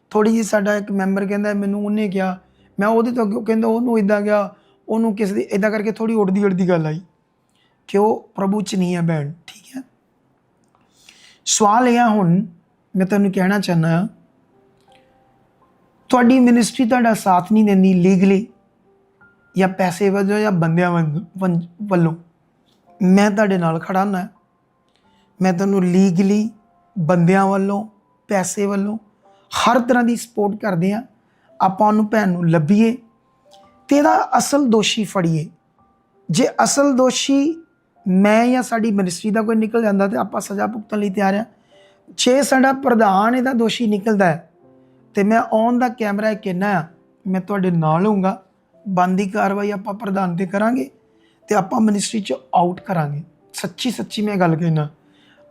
ਥੋੜੀ ਜੀ ਸਾਡਾ ਇੱਕ ਮੈਂਬਰ ਕਹਿੰਦਾ, ਮੈਨੂੰ ਉਹਨੇ ਕਿਹਾ, ਮੈਂ ਉਹਦੇ ਤੋਂ ਅੱਗੇ ਕਹਿੰਦਾ, ਉਹਨੂੰ ਇਦਾਂ ਗਿਆ ਉਹਨੂੰ ਕਿਸ ਦੀ ਇਦਾਂ ਕਰਕੇ ਥੋੜੀ ਉੜਦੀ ਉੜਦੀ ਗੱਲ ਆਈ ਕਿ ਉਹ ਪ੍ਰਭੂ ਚ ਨਹੀਂ ਹੈ ਭੈਣ, ਠੀਕ ਹੈ? ਸਵਾਲ ਇਹ ਆ ਹੁਣ, ਮੈਂ ਤੁਹਾਨੂੰ ਕਹਿਣਾ ਚਾਹੁੰਦਾ ਤੁਹਾਡੀ ਮਿਨਿਸਟਰੀ ਤੁਹਾਡਾ ਸਾਥ ਨਹੀਂ ਦਿੰਦੀ ਲੀਗਲੀ ਜਾਂ ਪੈਸੇ ਵਜੋਂ ਜਾਂ ਬੰਦਿਆਂ ਵੱਲ- ਵੱਲ- ਵੱਲੋਂ। ਮੈਂ ਤੁਹਾਡੇ ਨਾਲ ਖੜਾ ਹਾਂ ਮੈਂ ਤੁਹਾਨੂੰ ਲੀਗਲੀ ਬੰਦਿਆਂ ਵੱਲੋਂ, ਪੈਸੇ ਵੱਲੋਂ, ਹਰ ਤਰ੍ਹਾਂ ਦੀ ਸਪੋਰਟ ਕਰਦੇ ਆ ਆਪਾਂ ਉਹਨੂੰ ਭੈਣ ਨੂੰ ਲੱਭੀਏ ਤੇ ਇਹਦਾ ਅਸਲ ਦੋਸ਼ੀ ਫੜੀਏ। ਜੇ ਅਸਲ ਦੋਸ਼ੀ ਮੈਂ ਜਾਂ ਸਾਡੀ ਮਿਨਿਸਟਰੀ ਦਾ ਕੋਈ ਨਿਕਲ ਜਾਂਦਾ ਤੇ ਆਪਾਂ ਸਜ਼ਾ ਭੁਗਤਣ ਲਈ ਤਿਆਰ ਆ ਜੇ ਸਾਡਾ ਪ੍ਰਧਾਨ ਇਹਦਾ ਦੋਸ਼ੀ ਨਿਕਲਦਾ ਹੈ ਤੇ ਮੈਂ ਔਨ ਦਾ ਕੈਮਰਾ ਇਹ ਕਹਿਣਾ ਆ, ਮੈਂ ਤੁਹਾਡੇ ਨਾਲ ਹੋਊਂਗਾ। ਬੰਦੀ ਕਾਰਵਾਈ ਆਪਾਂ ਪ੍ਰਧਾਨ ਤੇ ਕਰਾਂਗੇ ਤੇ ਆਪਾਂ ਮਿਨਿਸਟਰੀ ਚ ਆਊਟ ਕਰਾਂਗੇ। ਸੱਚੀ ਸੱਚੀ ਮੈਂ ਗੱਲ ਕਹਿਣਾ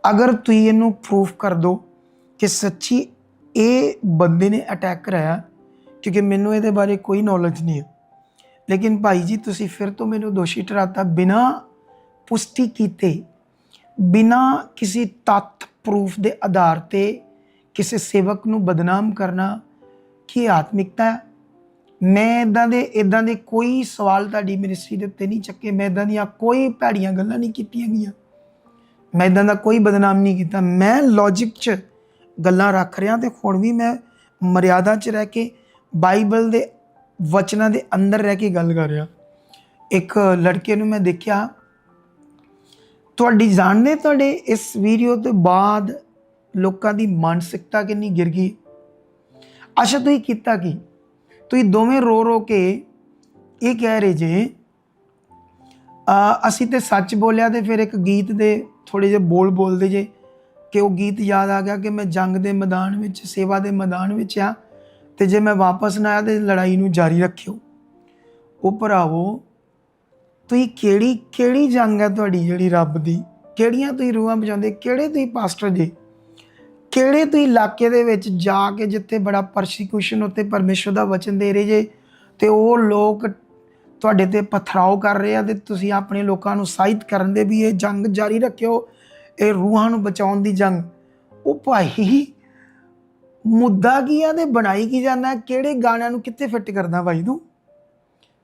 ਅਗਰ ਤੁਸੀਂ ਇਹਨੂੰ ਪ੍ਰੂਫ ਕਰ ਦੋ ਕਿ ਸੱਚੀ ਇਹ ਬੰਦੇ ਨੇ ਅਟੈਕ ਕਰਾਇਆ, ਕਿਉਂਕਿ ਮੈਨੂੰ ਇਹਦੇ ਬਾਰੇ ਕੋਈ ਨੌਲੇਜ ਨਹੀਂ ਹੈ। ਲੇਕਿਨ ਭਾਈ ਜੀ, ਤੁਸੀਂ ਫਿਰ ਤੋਂ ਮੈਨੂੰ ਦੋਸ਼ੀ ਠਹਿਰਾਤਾ, ਬਿਨਾ ਪੁਸ਼ਟੀ ਕੀਤੇ, ਬਿਨਾ ਕਿਸੇ ਤੱਥ ਪ੍ਰੂਫ ਦੇ ਆਧਾਰ ਤੇ ਕਿਸੇ ਸੇਵਕ ਨੂੰ ਬਦਨਾਮ ਕਰਨਾ ਕੀ ਆਤਮਿਕਤਾ ਹੈ? ਮੈਂ ਇਦਾਂ ਦੇ ਇਦਾਂ ਦੇ ਕੋਈ ਸਵਾਲ ਤੁਹਾਡੀ ਮਿਨਿਸਟਰੀ ਦੇ ਉੱਤੇ ਨਹੀਂ ਚੱਕੇ, ਮੈਂ ਇਦਾਂ ਦੀਆਂ ਕੋਈ ਭੈੜੀਆਂ ਗੱਲਾਂ ਨਹੀਂ ਕੀਤੀਆਂ ਗਈਆਂ। ਮੈਂ ਇਦਾਂ ਦਾ ਕੋਈ ਬਦਨਾਮ ਨਹੀਂ ਕੀਤਾ। ਮੈਂ ਲੌਜੀਕ 'ਚ ਗੱਲਾਂ ਰੱਖ ਰਿਹਾ ਤੇ ਹੁਣ ਵੀ ਮੈਂ ਮਰਿਆਦਾ 'ਚ ਰਹਿ ਕੇ ਬਾਈਬਲ ਦੇ ਵਚਨਾਂ ਦੇ ਅੰਦਰ ਰਹਿ ਕੇ ਗੱਲ ਕਰ ਰਿਹਾ। ਇੱਕ ਲੜਕੇ ਨੂੰ ਮੈਂ ਦੇਖਿਆ, ਤੁਹਾਡੀ ਜਾਣਦੇ ਤੁਹਾਡੇ ਇਸ ਵੀਡੀਓ ਤੋਂ ਬਾਅਦ ਲੋਕਾਂ ਦੀ ਮਾਨਸਿਕਤਾ ਕਿੰਨੀ ਗਿਰ ਗਈ? ਅੱਛਾ, ਤੁਸੀਂ ਕੀਤਾ ਕੀ? ਤੁਸੀਂ ਦੋਵੇਂ ਰੋ ਰੋ ਕੇ ਇਹ ਕਹਿ ਰਹੇ ਜੇ ਅਸੀਂ ਤੇ ਸੱਚ ਬੋਲਿਆ ਤੇ ਫਿਰ ਇੱਕ ਗੀਤ ਦੇ ਥੋੜੇ ਜਿਹੇ ਬੋਲ ਬੋਲਦੇ ਜੇ ਕਿ ਉਹ ਗੀਤ ਯਾਦ ਆ ਗਿਆ ਕਿ ਮੈਂ ਜੰਗ ਦੇ ਮੈਦਾਨ ਵਿੱਚ, ਸੇਵਾ ਦੇ ਮੈਦਾਨ ਵਿੱਚ ਆ ਤੇ ਜੇ ਮੈਂ ਵਾਪਸ ਨਾ ਆਇਆ ਤੇ ਲੜਾਈ ਨੂੰ ਜਾਰੀ ਰੱਖਿਓ। ਉਹ ਭਰਾਵੋ, ਤੁਸੀਂ ਕਿਹੜੀ ਕਿਹੜੀ ਜੰਗ ਹੈ ਤੁਹਾਡੀ ਜਿਹੜੀ ਰੱਬ ਦੀ? ਕਿਹੜੀਆਂ ਤੁਸੀਂ ਰੂਹਾਂ ਬਚਾਉਂਦੇ? ਕਿਹੜੇ ਤੁਸੀਂ ਪਾਸਟਰ ਜੀ? ਕਿਹੜੇ ਤੁਸੀਂ ਇਲਾਕੇ ਦੇ ਵਿੱਚ ਜਾ ਕੇ ਜਿੱਥੇ ਬੜਾ ਪਰਸੀਕਿਊਸ਼ਨ ਉੱਤੇ ਪਰਮੇਸ਼ਰ ਦਾ ਵਚਨ ਦੇ ਰਹੇ ਜੇ? ਤੇ ਉਹ ਲੋਕ ਤੁਹਾਡੇ ਤੇ ਪਥਰਾਓ ਕਰ ਰਹੇ ਆ ਤੇ ਤੁਸੀਂ ਆਪਣੇ ਲੋਕਾਂ ਨੂੰ ਸਾਹਿਤ ਕਰਨ ਦੇ ਵੀ ਇਹ ਜੰਗ ਜਾਰੀ ਰੱਖਿਓ, ਇਹ ਰੂਹਾਂ ਨੂੰ ਬਚਾਉਣ ਦੀ ਜੰਗ। ਉਹ ਭਾਈ, ਮੁੱਦਾ ਕੀ ਆ ਤੇ ਬਣਾਈ ਕੀ ਜਾਂਦਾ? ਕਿਹੜੇ ਗਾਣਿਆਂ ਨੂੰ ਕਿੱਥੇ ਫਿੱਟ ਕਰਦਾ ਭਾਈ ਤੂੰ?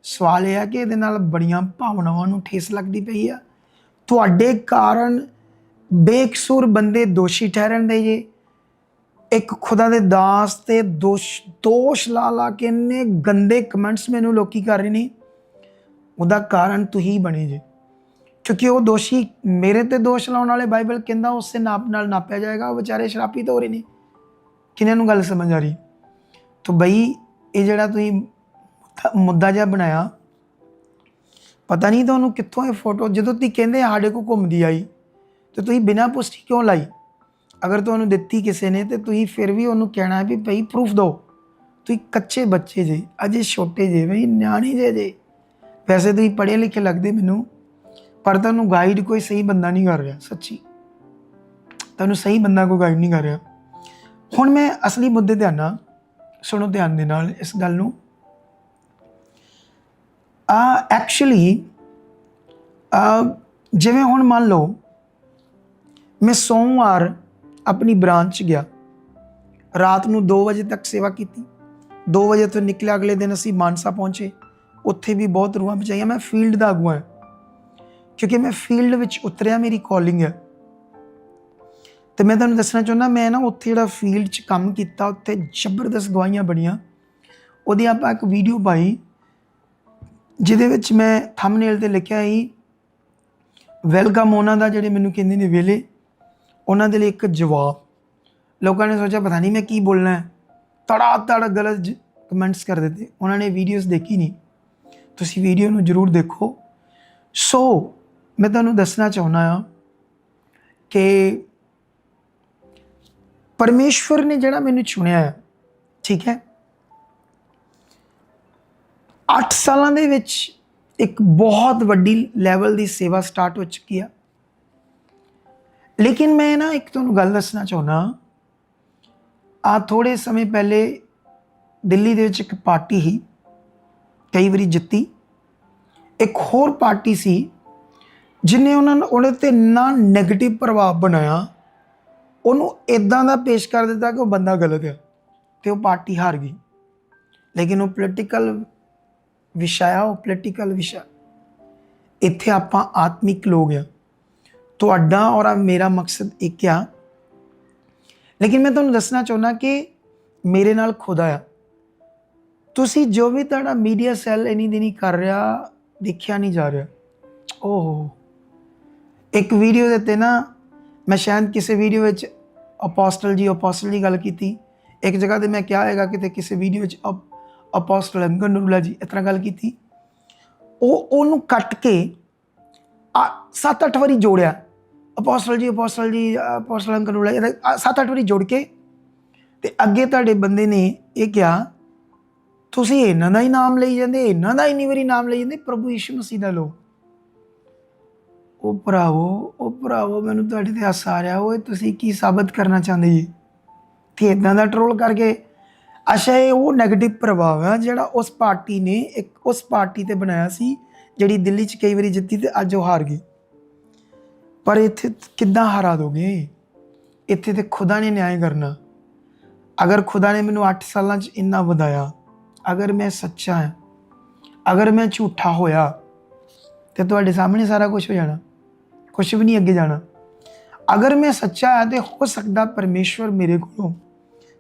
ਸਵਾਲ ਇਹ ਆ ਕਿ ਇਹਦੇ ਨਾਲ ਬੜੀਆਂ ਭਾਵਨਾਵਾਂ ਨੂੰ ਠੇਸ ਲੱਗਦੀ ਪਈ ਆ। ਤੁਹਾਡੇ ਕਾਰਨ ਬੇਕਸੂਰ ਬੰਦੇ ਦੋਸ਼ੀ ਠਹਿਰਨ ਦੇ ਜੇ। ਇੱਕ ਖੁਦਾ ਦੇ ਦਾਸ ਤੇ ਦੋਸ਼ ਦੋਸ਼ ਲਾ ਲਾ ਕੇ ਇੰਨੇ ਗੰਦੇ ਕਮੈਂਟਸ ਮੈਨੂੰ ਲੋਕੀ ਕਰ ਰਹੇ ਨੇ। ਉਹਦਾ ਕਾਰਨ ਤੁਸੀਂ ਬਣੇ ਜੇ। ਕਿਉਂਕਿ ਉਹ ਦੋਸ਼ੀ ਮੇਰੇ ਤੇ ਦੋਸ਼ ਲਾਉਣ ਵਾਲੇ ਬਾਈਬਲ ਕਹਿੰਦਾ ਉਸੇ ਨਾਪ ਨਾਲ ਨਾਪਿਆ ਜਾਏਗਾ, ਉਹ ਵਿਚਾਰੇ ਸ਼ਰਾਪੀ ਤਾਂ ਹੋ ਰਹੇ ਨੇ। ਕਿਹਨਾਂ ਨੂੰ ਗੱਲ ਸਮਝ ਆ ਰਹੀ? ਤਾਂ ਬਈ ਇਹ ਜਿਹੜਾ ਤੁਸੀਂ ਮੁੱਦਾ- ਜਿਹਾ ਬਣਾਇਆ, ਪਤਾ ਨਹੀਂ ਤੁਹਾਨੂੰ ਕਿੱਥੋਂ ਇਹ ਫੋਟੋ ਜਦੋਂ ਤੁਸੀਂ ਕਹਿੰਦੇ ਸਾਡੇ ਕੋਲ ਘੁੰਮਦੀ ਆਈ, ਤੇ ਤੁਸੀਂ ਬਿਨਾਂ ਪੁਸ਼ਟੀ ਕਿਉਂ ਲਾਈ? ਅਗਰ ਤੁਹਾਨੂੰ ਦਿੱਤੀ ਕਿਸੇ ਨੇ, ਤੇ ਤੁਸੀਂ ਫਿਰ ਵੀ ਉਹਨੂੰ ਕਹਿਣਾ ਵੀ ਭਈ ਪ੍ਰੂਫ ਦਿਓ। ਤੁਸੀਂ ਕੱਚੇ ਬੱਚੇ ਜੇ, ਅਜੇ ਛੋਟੇ ਜੇ, ਬਈ ਨਿਆਣੇ ਜੇ ਜੇ। ਵੈਸੇ ਤੁਸੀਂ ਪੜ੍ਹੇ ਲਿਖੇ ਲੱਗਦੇ ਮੈਨੂੰ, ਪਰ ਤੁਹਾਨੂੰ ਗਾਈਡ ਕੋਈ ਸਹੀ ਬੰਦਾ ਨਹੀਂ ਕਰ ਰਿਹਾ, ਸੱਚੀ। ਤੁਹਾਨੂੰ ਸਹੀ ਬੰਦਾ ਕੋਈ ਗਾਈਡ ਨਹੀਂ ਕਰ ਰਿਹਾ। ਹੁਣ ਮੈਂ ਅਸਲੀ ਮੁੱਦੇ ਤੇ ਆਣਾ ਸੁਣੋ ਧਿਆਨ ਦੇ ਨਾਲ ਇਸ ਗੱਲ ਨੂੰ। ਆ ਐਕਚੁਅਲੀ ਜਿਵੇਂ ਹੁਣ ਮੰਨ ਲਓ, ਮੈਂ ਸੋਮਵਾਰ ਆਪਣੀ ਬ੍ਰਾਂਚ ਗਿਆ। ਰਾਤ ਨੂੰ 2 ਵਜੇ ਤੱਕ ਸੇਵਾ ਕੀਤੀ। 2 ਵਜੇ ਤੋਂ ਨਿਕਲਿਆ ਅਗਲੇ ਦਿਨ ਅਸੀਂ ਮਾਨਸਾ ਪਹੁੰਚੇ। ਉੱਥੇ ਵੀ ਬਹੁਤ ਰੂਹਾਂ ਬਚਾਈਆਂ, ਮੈਂ ਫੀਲਡ ਦਾ ਅਗੂਆ ਹਾਂ। ਕਿਉਂਕਿ ਮੈਂ ਫੀਲਡ ਵਿੱਚ ਉਤਰਿਆ, ਮੇਰੀ ਕਾਲਿੰਗ ਹੈ। ਤੇ ਮੈਂ ਤੁਹਾਨੂੰ ਦੱਸਣਾ ਚਾਹੁੰਦਾ, ਮੈਂ ਨਾ ਉੱਥੇ ਜਿਹੜਾ ਫੀਲਡ 'ਚ ਕੰਮ ਕੀਤਾ, ਉੱਥੇ ਜ਼ਬਰਦਸਤ ਗਵਾਹੀਆਂ ਬਣੀਆਂ। ਉਹਦੀ ਆਪਾਂ ਇੱਕ ਵੀਡੀਓ ਪਾਈ, ਜਿਹਦੇ ਵਿੱਚ ਮੈਂ ਥੰਬਨੇਲ ਤੇ ਲਿਖਿਆ ਸੀ ਵੈਲਕਮ ਉਹਨਾਂ ਦਾ ਜਿਹੜੇ ਮੈਨੂੰ ਕਹਿੰਦੇ ਨੇ ਵੇਲੇ ਉਹਨਾਂ ਦੇ ਲਈ ਇੱਕ ਜਵਾਬ। ਲੋਕਾਂ ਨੇ ਸੋਚਿਆ, ਪਤਾ ਨਹੀਂ ਮੈਂ ਕੀ ਬੋਲਣਾ ਹੈ? ਤੜਾ ਤੜ ਗਲਤ ਕਮੈਂਟਸ ਕਰ ਦਿੱਤੇ। ਉਹਨਾਂ ਨੇ ਵੀਡੀਓਜ਼ ਦੇਖੀ ਨਹੀਂ। ਤੁਸੀਂ ਵੀਡੀਓ ਨੂੰ ਜਰੂਰ ਦੇਖੋ। ਸੋ ਮੈਂ ਤੁਹਾਨੂੰ ਦੱਸਣਾ ਚਾਹੁੰਦਾ ਹਾਂ ਕਿ ਪਰਮੇਸ਼ਵਰ ਨੇ ਜਿਹੜਾ ਮੈਨੂੰ ਚੁਣਿਆ ਹੈ, ਠੀਕ ਹੈ? 8 ਸਾਲਾਂ ਦੇ ਵਿੱਚ ਇੱਕ ਬਹੁਤ ਵੱਡੀ ਲੈਵਲ ਦੀ ਸੇਵਾ ਸਟਾਰਟ ਹੋ ਚੁੱਕੀ ਆ। ਲੇਕਿਨ ਮੈਂ ਨਾ ਇੱਕ ਤੁਹਾਨੂੰ ਗੱਲ ਦੱਸਣਾ ਚਾਹੁੰਦਾ ਆ ਥੋੜੇ ਸਮੇਂ ਪਹਿਲੇ ਦਿੱਲੀ ਦੇ ਵਿੱਚ ਇੱਕ ਪਾਰਟੀ ਸੀ। ਕਈ ਵਾਰੀ ਜਿੱਤੀ। ਇੱਕ ਹੋਰ ਪਾਰਟੀ ਸੀ ਜਿਨੇ ਉਹਨਾਂ ਨੂੰ ਉਹਦੇ ਤੇ ਨਾ 네ਗੇਟਿਵ ਪ੍ਰਭਾਵ ਬਣਾਇਆ। ਉਹਨੂੰ ਇਦਾਂ ਦਾ ਪੇਸ਼ ਕਰ ਦਿੱਤਾ ਕਿ ਉਹ ਬੰਦਾ ਗਲਤ ਹੈ ਤੇ ਉਹ ਪਾਰਟੀ ਹਾਰ ਗਈ। ਲੇਕਿਨ ਉਹ ਪੋਲੀਟੀਕਲ ਵਿਸ਼ਾ ਆ, ਉਹ ਪੋਲੀਟੀਕਲ ਵਿਸ਼ਾ। ਇੱਥੇ ਆਪਾਂ ਆਤਮਿਕ ਲੋਕ ਆ। ਤੁਹਾਡਾ ਔਰ ਮੇਰਾ ਮਕਸਦ ਇੱਕ ਆ। ਲੇਕਿਨ ਮੈਂ ਤੁਹਾਨੂੰ ਦੱਸਣਾ ਚਾਹੁੰਦਾ ਕਿ ਮੇਰੇ ਨਾਲ ਖੁਦਾ ਆ। ਤੁਸੀਂ ਜੋ ਵੀ ਤੁਹਾਡਾ ਮੀਡੀਆ ਸੈੱਲ ਇਨੀ ਦਿਨੀ ਕਰ ਰਿਹਾ, ਦੇਖਿਆ ਨਹੀਂ ਜਾ ਰਿਹਾ। ਓਹ। ਇੱਕ ਵੀਡੀਓ ਦੇ ਤੇ ਨਾ, ਮੈਂ ਸ਼ਾਇਦ ਕਿਸੇ ਵੀਡੀਓ ਵਿੱਚ ਅਪੋਸਟਲ ਜੀ ਅਪੋਸਟਲ ਦੀ ਗੱਲ ਕੀਤੀ। ਇੱਕ ਜਗ੍ਹਾ ਤੇ ਮੈਂ ਕਿਹਾ ਹੈਗਾ, ਕਿਤੇ ਕਿਸੇ ਵੀਡੀਓ ਵਿੱਚ ਅਪੋਸਟਲ ਅੰਗਨ ਨੂਰਲਾ ਜੀ, ਇਸ ਤਰ੍ਹਾਂ ਗੱਲ ਕੀਤੀ। ਉਹ, ਉਹਨੂੰ ਕੱਟ ਕੇ ਸੱਤ ਅੱਠ ਵਾਰੀ ਜੋੜਿਆ। ਅਪੋਸਟਲ ਜੀ ਅਪੋਸਟਲ ਜੀ ਅਪੋਸਟਲ ਅੰਗਨ ਨੂਰਲਾ ਸੱਤ ਅੱਠ ਵਾਰੀ ਜੋੜ ਕੇ। ਤੇ ਅੱਗੇ ਤੁਹਾਡੇ ਬੰਦੇ ਨੇ ਇਹ ਕਿਹਾ ਤੁਸੀਂ ਇਹਨਾਂ ਦਾ ਹੀ ਨਾਮ ਲਈ ਜਾਂਦੇ, ਇਹਨਾਂ ਦਾ ਇੰਨੀ ਵਾਰੀ ਨਾਮ ਲਈ ਜਾਂਦੇ, ਪ੍ਰਭੂ ਯਿਸੂ ਮਸੀਹ ਦਾ ਲੋ ਉਹ ਭਰਾਵੋ ਉਹ ਭਰਾਵੋ, ਮੈਨੂੰ ਤੁਹਾਡੇ ਤੇ ਹਾਸਾ ਆ ਰਿਹਾ, ਓਏ ਤੁਸੀਂ ਕੀ ਸਾਬਤ ਕਰਨਾ ਚਾਹੁੰਦੇ ਜੀ? ਤੇ ਇਦਾਂ ਦਾ ਟਰੋਲ ਕਰਕੇ, ਅੱਛਾ, ਇਹ ਉਹ 네ਗੇਟਿਵ ਪ੍ਰਭਾਵ ਹੈ ਜਿਹੜਾ ਉਸ ਪਾਰਟੀ ਨੇ ਇੱਕ, ਉਸ ਪਾਰਟੀ ਤੇ ਬਣਾਇਆ ਸੀ, ਜਿਹੜੀ ਦਿੱਲੀ 'ਚ ਕਈ ਵਾਰੀ ਜਿੱਤੀ ਤੇ ਅੱਜ ਉਹ ਹਾਰ ਗਈ। ਪਰ ਇੱਥੇ ਕਿੱਦਾਂ ਹਰਾ ਦੋਗੇ? ਇੱਥੇ ਤੇ ਖੁਦਾ ਨੇ ਨਿਆਂ ਕਰਨਾ। ਅਗਰ ਖੁਦਾ ਨੇ ਮੈਨੂੰ 8 ਸਾਲਾਂ 'ਚ ਇੰਨਾ ਵਧਾਇਆ ਅਗਰ ਮੈਂ ਸੱਚਾ ਹਾਂ, ਅਗਰ ਮੈਂ ਝੂਠਾ ਹੋਇਆ, ਤੇ ਤੁਹਾਡੇ ਸਾਹਮਣੇ ਸਾਰਾ ਕੁਝ ਹੋ ਜਾਣਾ ਕੁਝ ਵੀ ਨਹੀਂ ਅੱਗੇ ਜਾਣਾ। ਅਗਰ ਮੈਂ ਸੱਚਾ ਹਾਂ ਤੇ ਹੋ ਸਕਦਾ ਪਰਮੇਸ਼ਵਰ ਮੇਰੇ ਕੋਲੋਂ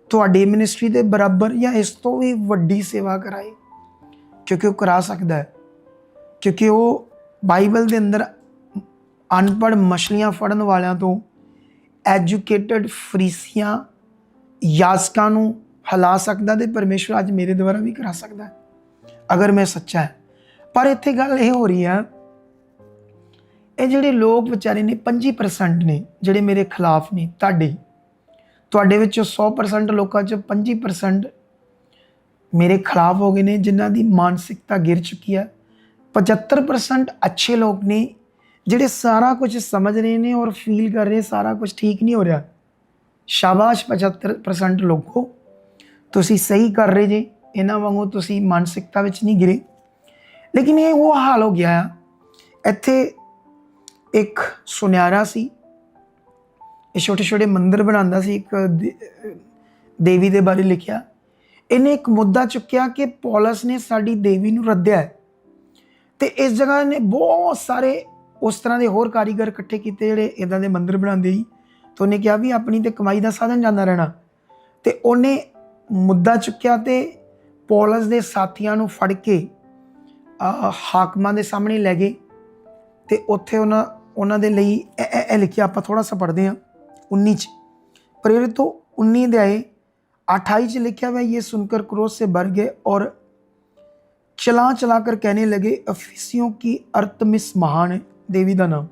ਤੁਹਾਡੀ ਮਿਨਿਸਟਰੀ ਦੇ ਬਰਾਬਰ ਜਾਂ ਇਸ ਤੋਂ ਵੀ ਵੱਡੀ ਸੇਵਾ ਕਰਾਏ, ਕਿਉਂਕਿ ਉਹ ਕਰਾ ਸਕਦਾ ਹੈ। ਕਿਉਂਕਿ ਉਹ ਬਾਈਬਲ ਦੇ ਅੰਦਰ ਅਨਪੜ੍ਹ ਮਛਲੀਆਂ ਫੜਨ ਵਾਲਿਆਂ ਤੋਂ ਐਜੂਕੇਟਡ ਫਰੀਸੀਆਂ ਯਾਸਕਾਂ ਨੂੰ ਹਿਲਾ ਸਕਦਾ ਤੇ ਪਰਮੇਸ਼ਵਰ ਅੱਜ ਮੇਰੇ ਦੁਆਰਾ ਵੀ ਕਰਾ ਸਕਦਾ ਹੈ ਅਗਰ ਮੈਂ ਸੱਚਾ ਹੈ ਪਰ ਇੱਥੇ ਗੱਲ ਇਹ ਹੋ ਰਹੀ ਹੈ ਇਹ ਜਿਹੜੇ ਲੋਕ ਵਿਚਾਰੇ ਨੇ 25% ਨੇ ਜਿਹੜੇ ਮੇਰੇ ਖਿਲਾਫ ਨੇ ਤੁਹਾਡੇ ਤੁਹਾਡੇ ਵਿੱਚੋਂ 100% ਲੋਕਾਂ 'ਚ 25% ਮੇਰੇ ਖਿਲਾਫ ਹੋ ਗਏ ਨੇ ਜਿਨ੍ਹਾਂ ਦੀ ਮਾਨਸਿਕਤਾ ਗਿਰ ਚੁੱਕੀ ਹੈ 75% ਅੱਛੇ ਲੋਕ ਨੇ ਜਿਹੜੇ ਸਾਰਾ ਕੁਝ ਸਮਝ ਰਹੇ ਨੇ ਔਰ ਫੀਲ ਕਰ ਰਹੇ ਸਾਰਾ ਕੁਝ ਠੀਕ ਨਹੀਂ ਹੋ ਰਿਹਾ ਸ਼ਾਬਾਸ਼ 75% ਲੋਕੋ ਤੁਸੀਂ ਸਹੀ ਕਰ ਰਹੇ ਜੇ, ਇਹਨਾਂ ਵਾਂਗੂ ਤੁਸੀਂ ਮਾਨਸਿਕਤਾ ਵਿੱਚ ਨਹੀਂ ਗਿਰੇ। ਲੇਕਿਨ ਇਹ ਉਹ ਹਾਲ ਹੋ ਗਿਆ ਆ। ਇੱਥੇ ਇੱਕ ਸੁਨਿਆਰਾ ਸੀ, ਇਹ ਛੋਟੇ ਛੋਟੇ ਮੰਦਿਰ ਬਣਾਉਂਦਾ ਸੀ, ਇੱਕ ਦੇ- ਦੇਵੀ ਦੇ ਬਾਰੇ ਲਿਖਿਆ। ਇਹਨੇ ਇੱਕ ਮੁੱਦਾ ਚੁੱਕਿਆ ਕਿ ਪੌਲਸ ਨੇ ਸਾਡੀ ਦੇਵੀ ਨੂੰ ਰੱਦਿਆ ਹੈ। ਤੇ ਇਸ ਜਗ੍ਹਾ ਨੇ ਬਹੁਤ ਸਾਰੇ ਉਸ ਤਰ੍ਹਾਂ ਦੇ ਹੋਰ ਕਾਰੀਗਰ ਇਕੱਠੇ ਕੀਤੇ ਜਿਹੜੇ ਇਦਾਂ ਦੇ ਮੰਦਿਰ ਬਣਾਉਂਦੇ ਸੀ। ਤੇ ਉਹਨੇ ਕਿਹਾ ਵੀ ਆਪਣੀ ਤੇ ਕਮਾਈ ਦਾ ਸਾਧਨ ਜਾਂਦਾ ਰਹਿਣਾ। ਤੇ ਉਹਨੇ ਮੁੱਦਾ ਚੁੱਕਿਆ ਤੇ ਪੌਲਸ ਦੇ ਸਾਥੀਆਂ ਨੂੰ ਫੜ ਕੇ ਅਹ, ਹਾਕਮਾਂ ਦੇ ਸਾਹਮਣੇ ਲੈ ਗਏ ਤੇ ਉੱਥੇ ਉਹਨਾਂ ਉਹਨਾਂ ਦੇ ਲਈ ਇਹ- ਇਹ ਇਹ ਲਿਖਿਆ ਆਪਾਂ ਥੋੜਾ ਸਾ ਪੜ੍ਹਦੇ ਹਾਂ 19 ਚ प्रेरित तो 19 अध्याय 28 ਚ ਲਿਖਿਆ हुआ है, ये सुनकर क्रोध से भर गए और चला चला कर कहने लगे अफिसियों की अर्तमिस महान है देवी का नाम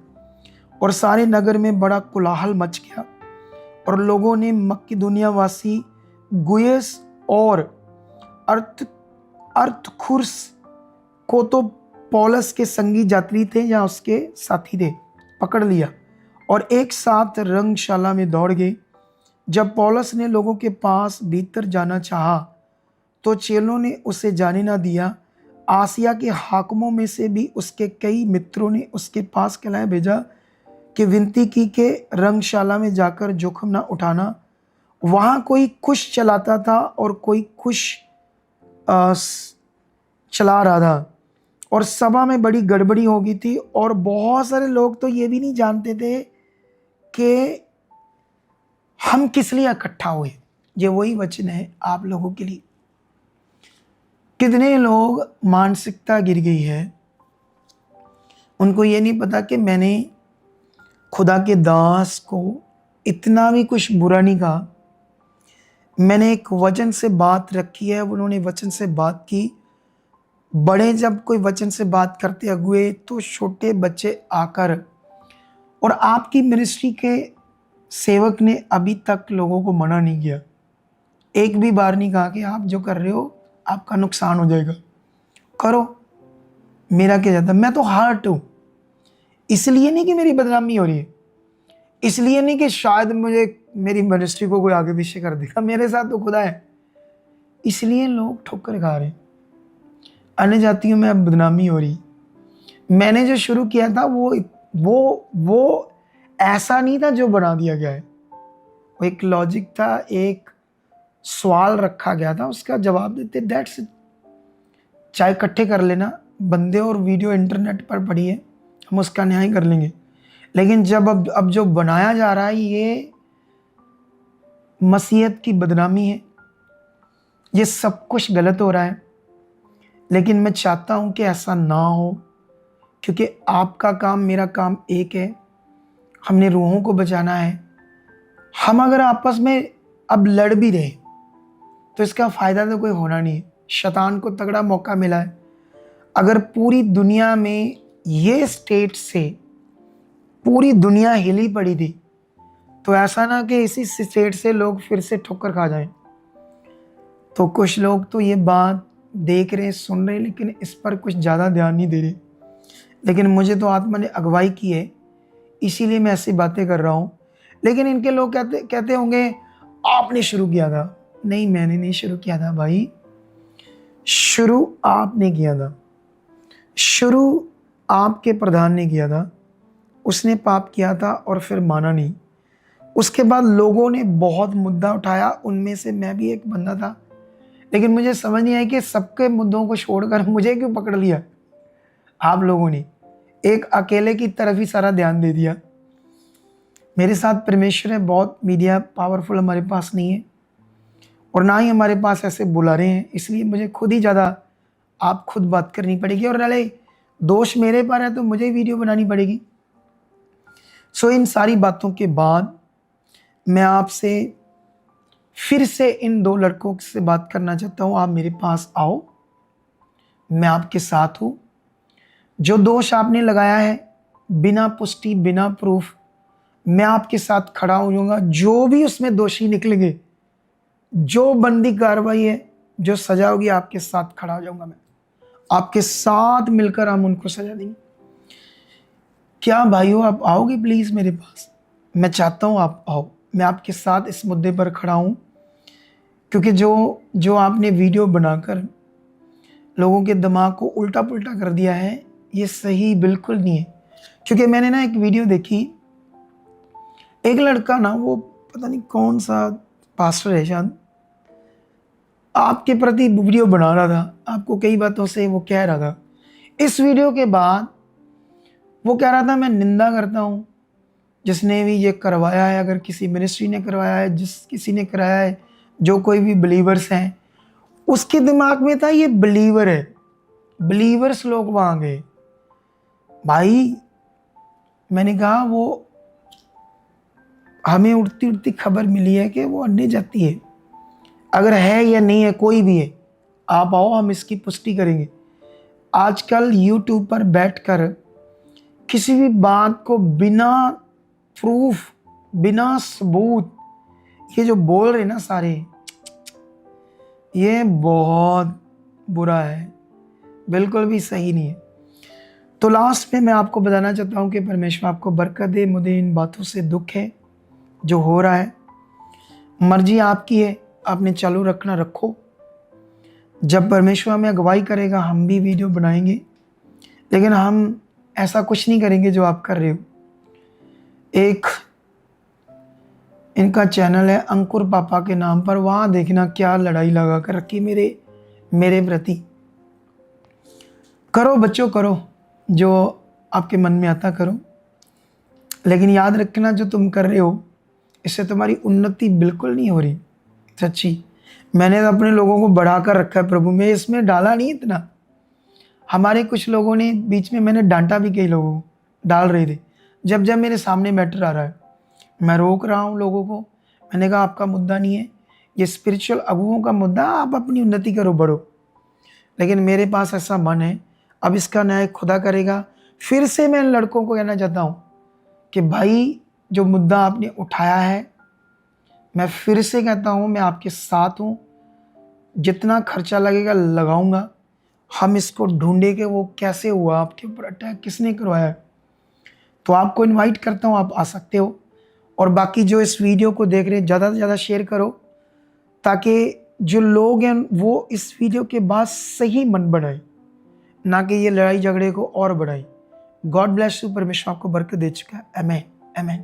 और सारे नगर में बड़ा कोलाहल मच गया और लोगों ने मक्की दुनिया वासी गुयस और अर्थ, अर्थखुर्स को तो पॉलस के संगी यात्री थे या उसके साथी थे, पकड़ लिया और एक साथ रंगशाला में दौड़ गए। जब पॉलस ने लोगों के पास भीतर जाना चाहा तो चेलों ने उसे जाने ना दिया। आसिया के हाकमों में से भी उसके कई मित्रों ने उसके पास कहलाया भेजा कि विनती की कि रंगशाला में जाकर जोखम ना उठाना। वहाँ कोई खुश चलाता था और कोई खुश चला रहा था। और सभा में बड़ी गड़बड़ी हो गई थी और बहुत सारे लोग तो ये भी नहीं जानते थे कि हम किस लिए इकट्ठा हुए। ये वही वचन है आप लोगों के लिए। कितने लोग मानसिकता गिर गई है। उनको ये नहीं पता कि मैंने खुदा के दास को इतना भी कुछ बुरा नहीं कहा। मैंने एक वचन से बात रखी है, उन्होंने वचन से बात की। बड़े जब कोई वचन से बात करते अगुए तो छोटे बच्चे आकर और आपकी मिनिस्ट्री के सेवक ने अभी तक लोगों को मना नहीं किया। एक भी बार नहीं कहा कि आप जो कर रहे हो, आपका नुकसान हो जाएगा। करो, मेरा क्या जाता मैं तो हार्ट हूँ। इसलिए नहीं कि मेरी बदनामी हो रही है। इसलिए नहीं कि शायद मुझे, मेरी मिनिस्ट्री को कोई आगे पीछे कर देगा। मेरे साथ तो खुदा है। इसलिए लोग ठोकर खा रहे हैं। अन्य जातियों में अब बदनामी हो रही। मैंने जो शुरू किया था, वो वो वो ऐसा नहीं था जो बना दिया गया है। वो एक लॉजिक था, एक सवाल रखा गया था, उसका जवाब देते दैट्स चाहे इकट्ठे कर लेना, बंदे और वीडियो इंटरनेट पर पड़ी है, हम उसका न्याय कर लेंगे। लेकिन जब अब अब जो बनाया जा रहा है, ये मसीहत की बदनामी है। ये सब कुछ गलत हो रहा है। लेकिन मैं चाहता हूँ कि ऐसा ना हो, क्योंकि आपका काम, मेरा काम एक है। हमने रूहों को बचाना है। हम अगर आपस में अब लड़ भी रहे तो इसका फ़ायदा तो कोई होना नहीं है। शैतान को तगड़ा मौका मिला है। अगर पूरी दुनिया में ये स्टेट से पूरी दुनिया हिली पड़ी थी। तो ऐसा ना कि इसी स्टेट से लोग फिर से ठोकर खा जाएँ। तो कुछ लोग तो ये बात देख रहे, सुन रहे, लेकिन इस पर कुछ ज़्यादा ध्यान नहीं दे रहे। लेकिन मुझे तो आत्मा ने अगवाई की है, इसीलिए मैं ऐसी बातें कर रहा हूँ। लेकिन इनके लोग कहते कहते होंगे, आपने शुरू किया था। नहीं, मैंने नहीं शुरू किया था भाई। शुरू आपने किया था। शुरू आपके प्रधान ने किया था। उसने पाप किया था और फिर माना नहीं। उसके बाद लोगों ने बहुत मुद्दा उठाया, उनमें से मैं भी एक बंदा था। लेकिन मुझे समझ नहीं आई कि सबके मुद्दों को छोड़कर मुझे क्यों पकड़ लिया? आप लोगों ने एक अकेले की तरफ़ ही सारा ध्यान दे दिया। मेरे साथ परमेश्वर है, बहुत मीडिया पावरफुल हमारे पास नहीं है। और ना ही हमारे पास ऐसे बुलारे हैं, इसलिए मुझे खुद ही ज़्यादा आप खुद बात करनी पड़ेगी। और नाले दोष मेरे पर है तो मुझे वीडियो बनानी पड़ेगी। सो इन सारी बातों के बाद मैं आपसे फिर से इन दो लड़कों से बात करना चाहता हूँ। आप मेरे पास आओ। मैं आपके साथ हूँ। जो दोष आपने लगाया है, बिना पुष्टि, बिना प्रूफ, मैं आपके साथ खड़ा हो जाऊँगा। जो भी उसमें दोषी निकलेंगे, जो बंदी कार्रवाई है, जो सजा होगी, आपके साथ खड़ा हो जाऊँगा मैं। आपके साथ मिलकर हम उनको सजा देंगे। क्या भाइयों, आप आओगे प्लीज़ मेरे पास? मैं चाहता हूँ आप आओ। मैं आपके साथ इस मुद्दे पर खड़ा हूँ, क्योंकि जो जो आपने वीडियो बनाकर लोगों के दिमाग को उल्टा पुल्टा कर दिया है, ये सही बिल्कुल नहीं है। क्योंकि मैंने ना एक वीडियो देखी। एक लड़का ना, वो पता नहीं कौन सा पास्टर है शायद। आपके प्रति वीडियो बना रहा था। आपको कई बातों से वो कह रहा था। इस वीडियो के बाद वो कह रहा था, मैं निंदा करता हूँ। जिसने भी ये करवाया है, अगर किसी मिनिस्ट्री ने करवाया है, जिस किसी ने कराया है, जो कोई भी बिलीवर्स हैं, उसके दिमाग में था, ये बिलीवर है। बिलीवर्स लोग वहाँ गए। भाई, मैंने कहा, वो, हमें उड़ती उड़ती खबर मिली है कि वो अन्य जाति है। अगर है या नहीं है, कोई भी है, आप आओ, हम इसकी पुष्टि करेंगे। आजकल यूट्यूब पर बैठकर किसी भी बात को बिना प्रूफ, बिना सबूत, ये जो बोल रहे ना सारे, ये बहुत बुरा है। बिल्कुल भी सही नहीं है। तो लास्ट में मैं आपको बताना चाहता हूँ कि परमेश्वर आपको बरकत दे, मुझे इन बातों से दुख है, जो हो रहा है। मर्ज़ी आपकी है, आपने चालू रखना रखो। जब परमेश्वर हमें अगवाई करेगा, हम भी वीडियो बनाएँगे। लेकिन हम ऐसा कुछ नहीं करेंगे जो आप कर रहे हो। एक, इनका चैनल है अंकुर पापा के नाम पर। वहाँ देखना क्या लड़ाई लगा कर रखी मेरे मेरे प्रति। करो बच्चों, करो। जो आपके मन में आता करो। लेकिन याद रखना जो तुम कर रहे हो, इससे तुम्हारी उन्नति बिल्कुल नहीं हो रही। सच्ची। मैंने तो अपने लोगों को बढ़ा कर रखा है प्रभु। मैं इसमें डाला नहीं इतना। हमारे कुछ लोगों ने बीच में मैंने डांटा भी कई लोगों को, डाल रहे थे। जब जब मेरे सामने मैटर आ रहा है, मैं रोक रहा हूँ लोगों को। मैंने कहा, आपका मुद्दा नहीं है। ये स्पिरिचुअल अगुओं का मुद्दा, आप अपनी उन्नति करो, बढ़ो। लेकिन मेरे पास ऐसा मन है, अब इसका न्याय खुदा करेगा। फिर से मैं इन लड़कों को कहना चाहता हूँ कि भाई, जो मुद्दा आपने उठाया है, मैं फिर से कहता हूँ, मैं आपके साथ हूँ। जितना खर्चा लगेगा, लगाऊँगा। हम इसको ढूंढे के वो कैसे हुआ, आपके ऊपर अटैक किसने करवाया? तो आपको इनवाइट करता हूँ, आप आ सकते हो। और बाकी जो इस वीडियो को देख रहे हैं, ज़्यादा से ज़्यादा शेयर करो, ताकि जो लोग हैं, वो इस वीडियो के बाद सही मन बढ़ाए, ना कि ये लड़ाई झगड़े को और बढ़ाए। गॉड ब्लेस यू परमेश्वर आपको बरकत दे चुका है। M amen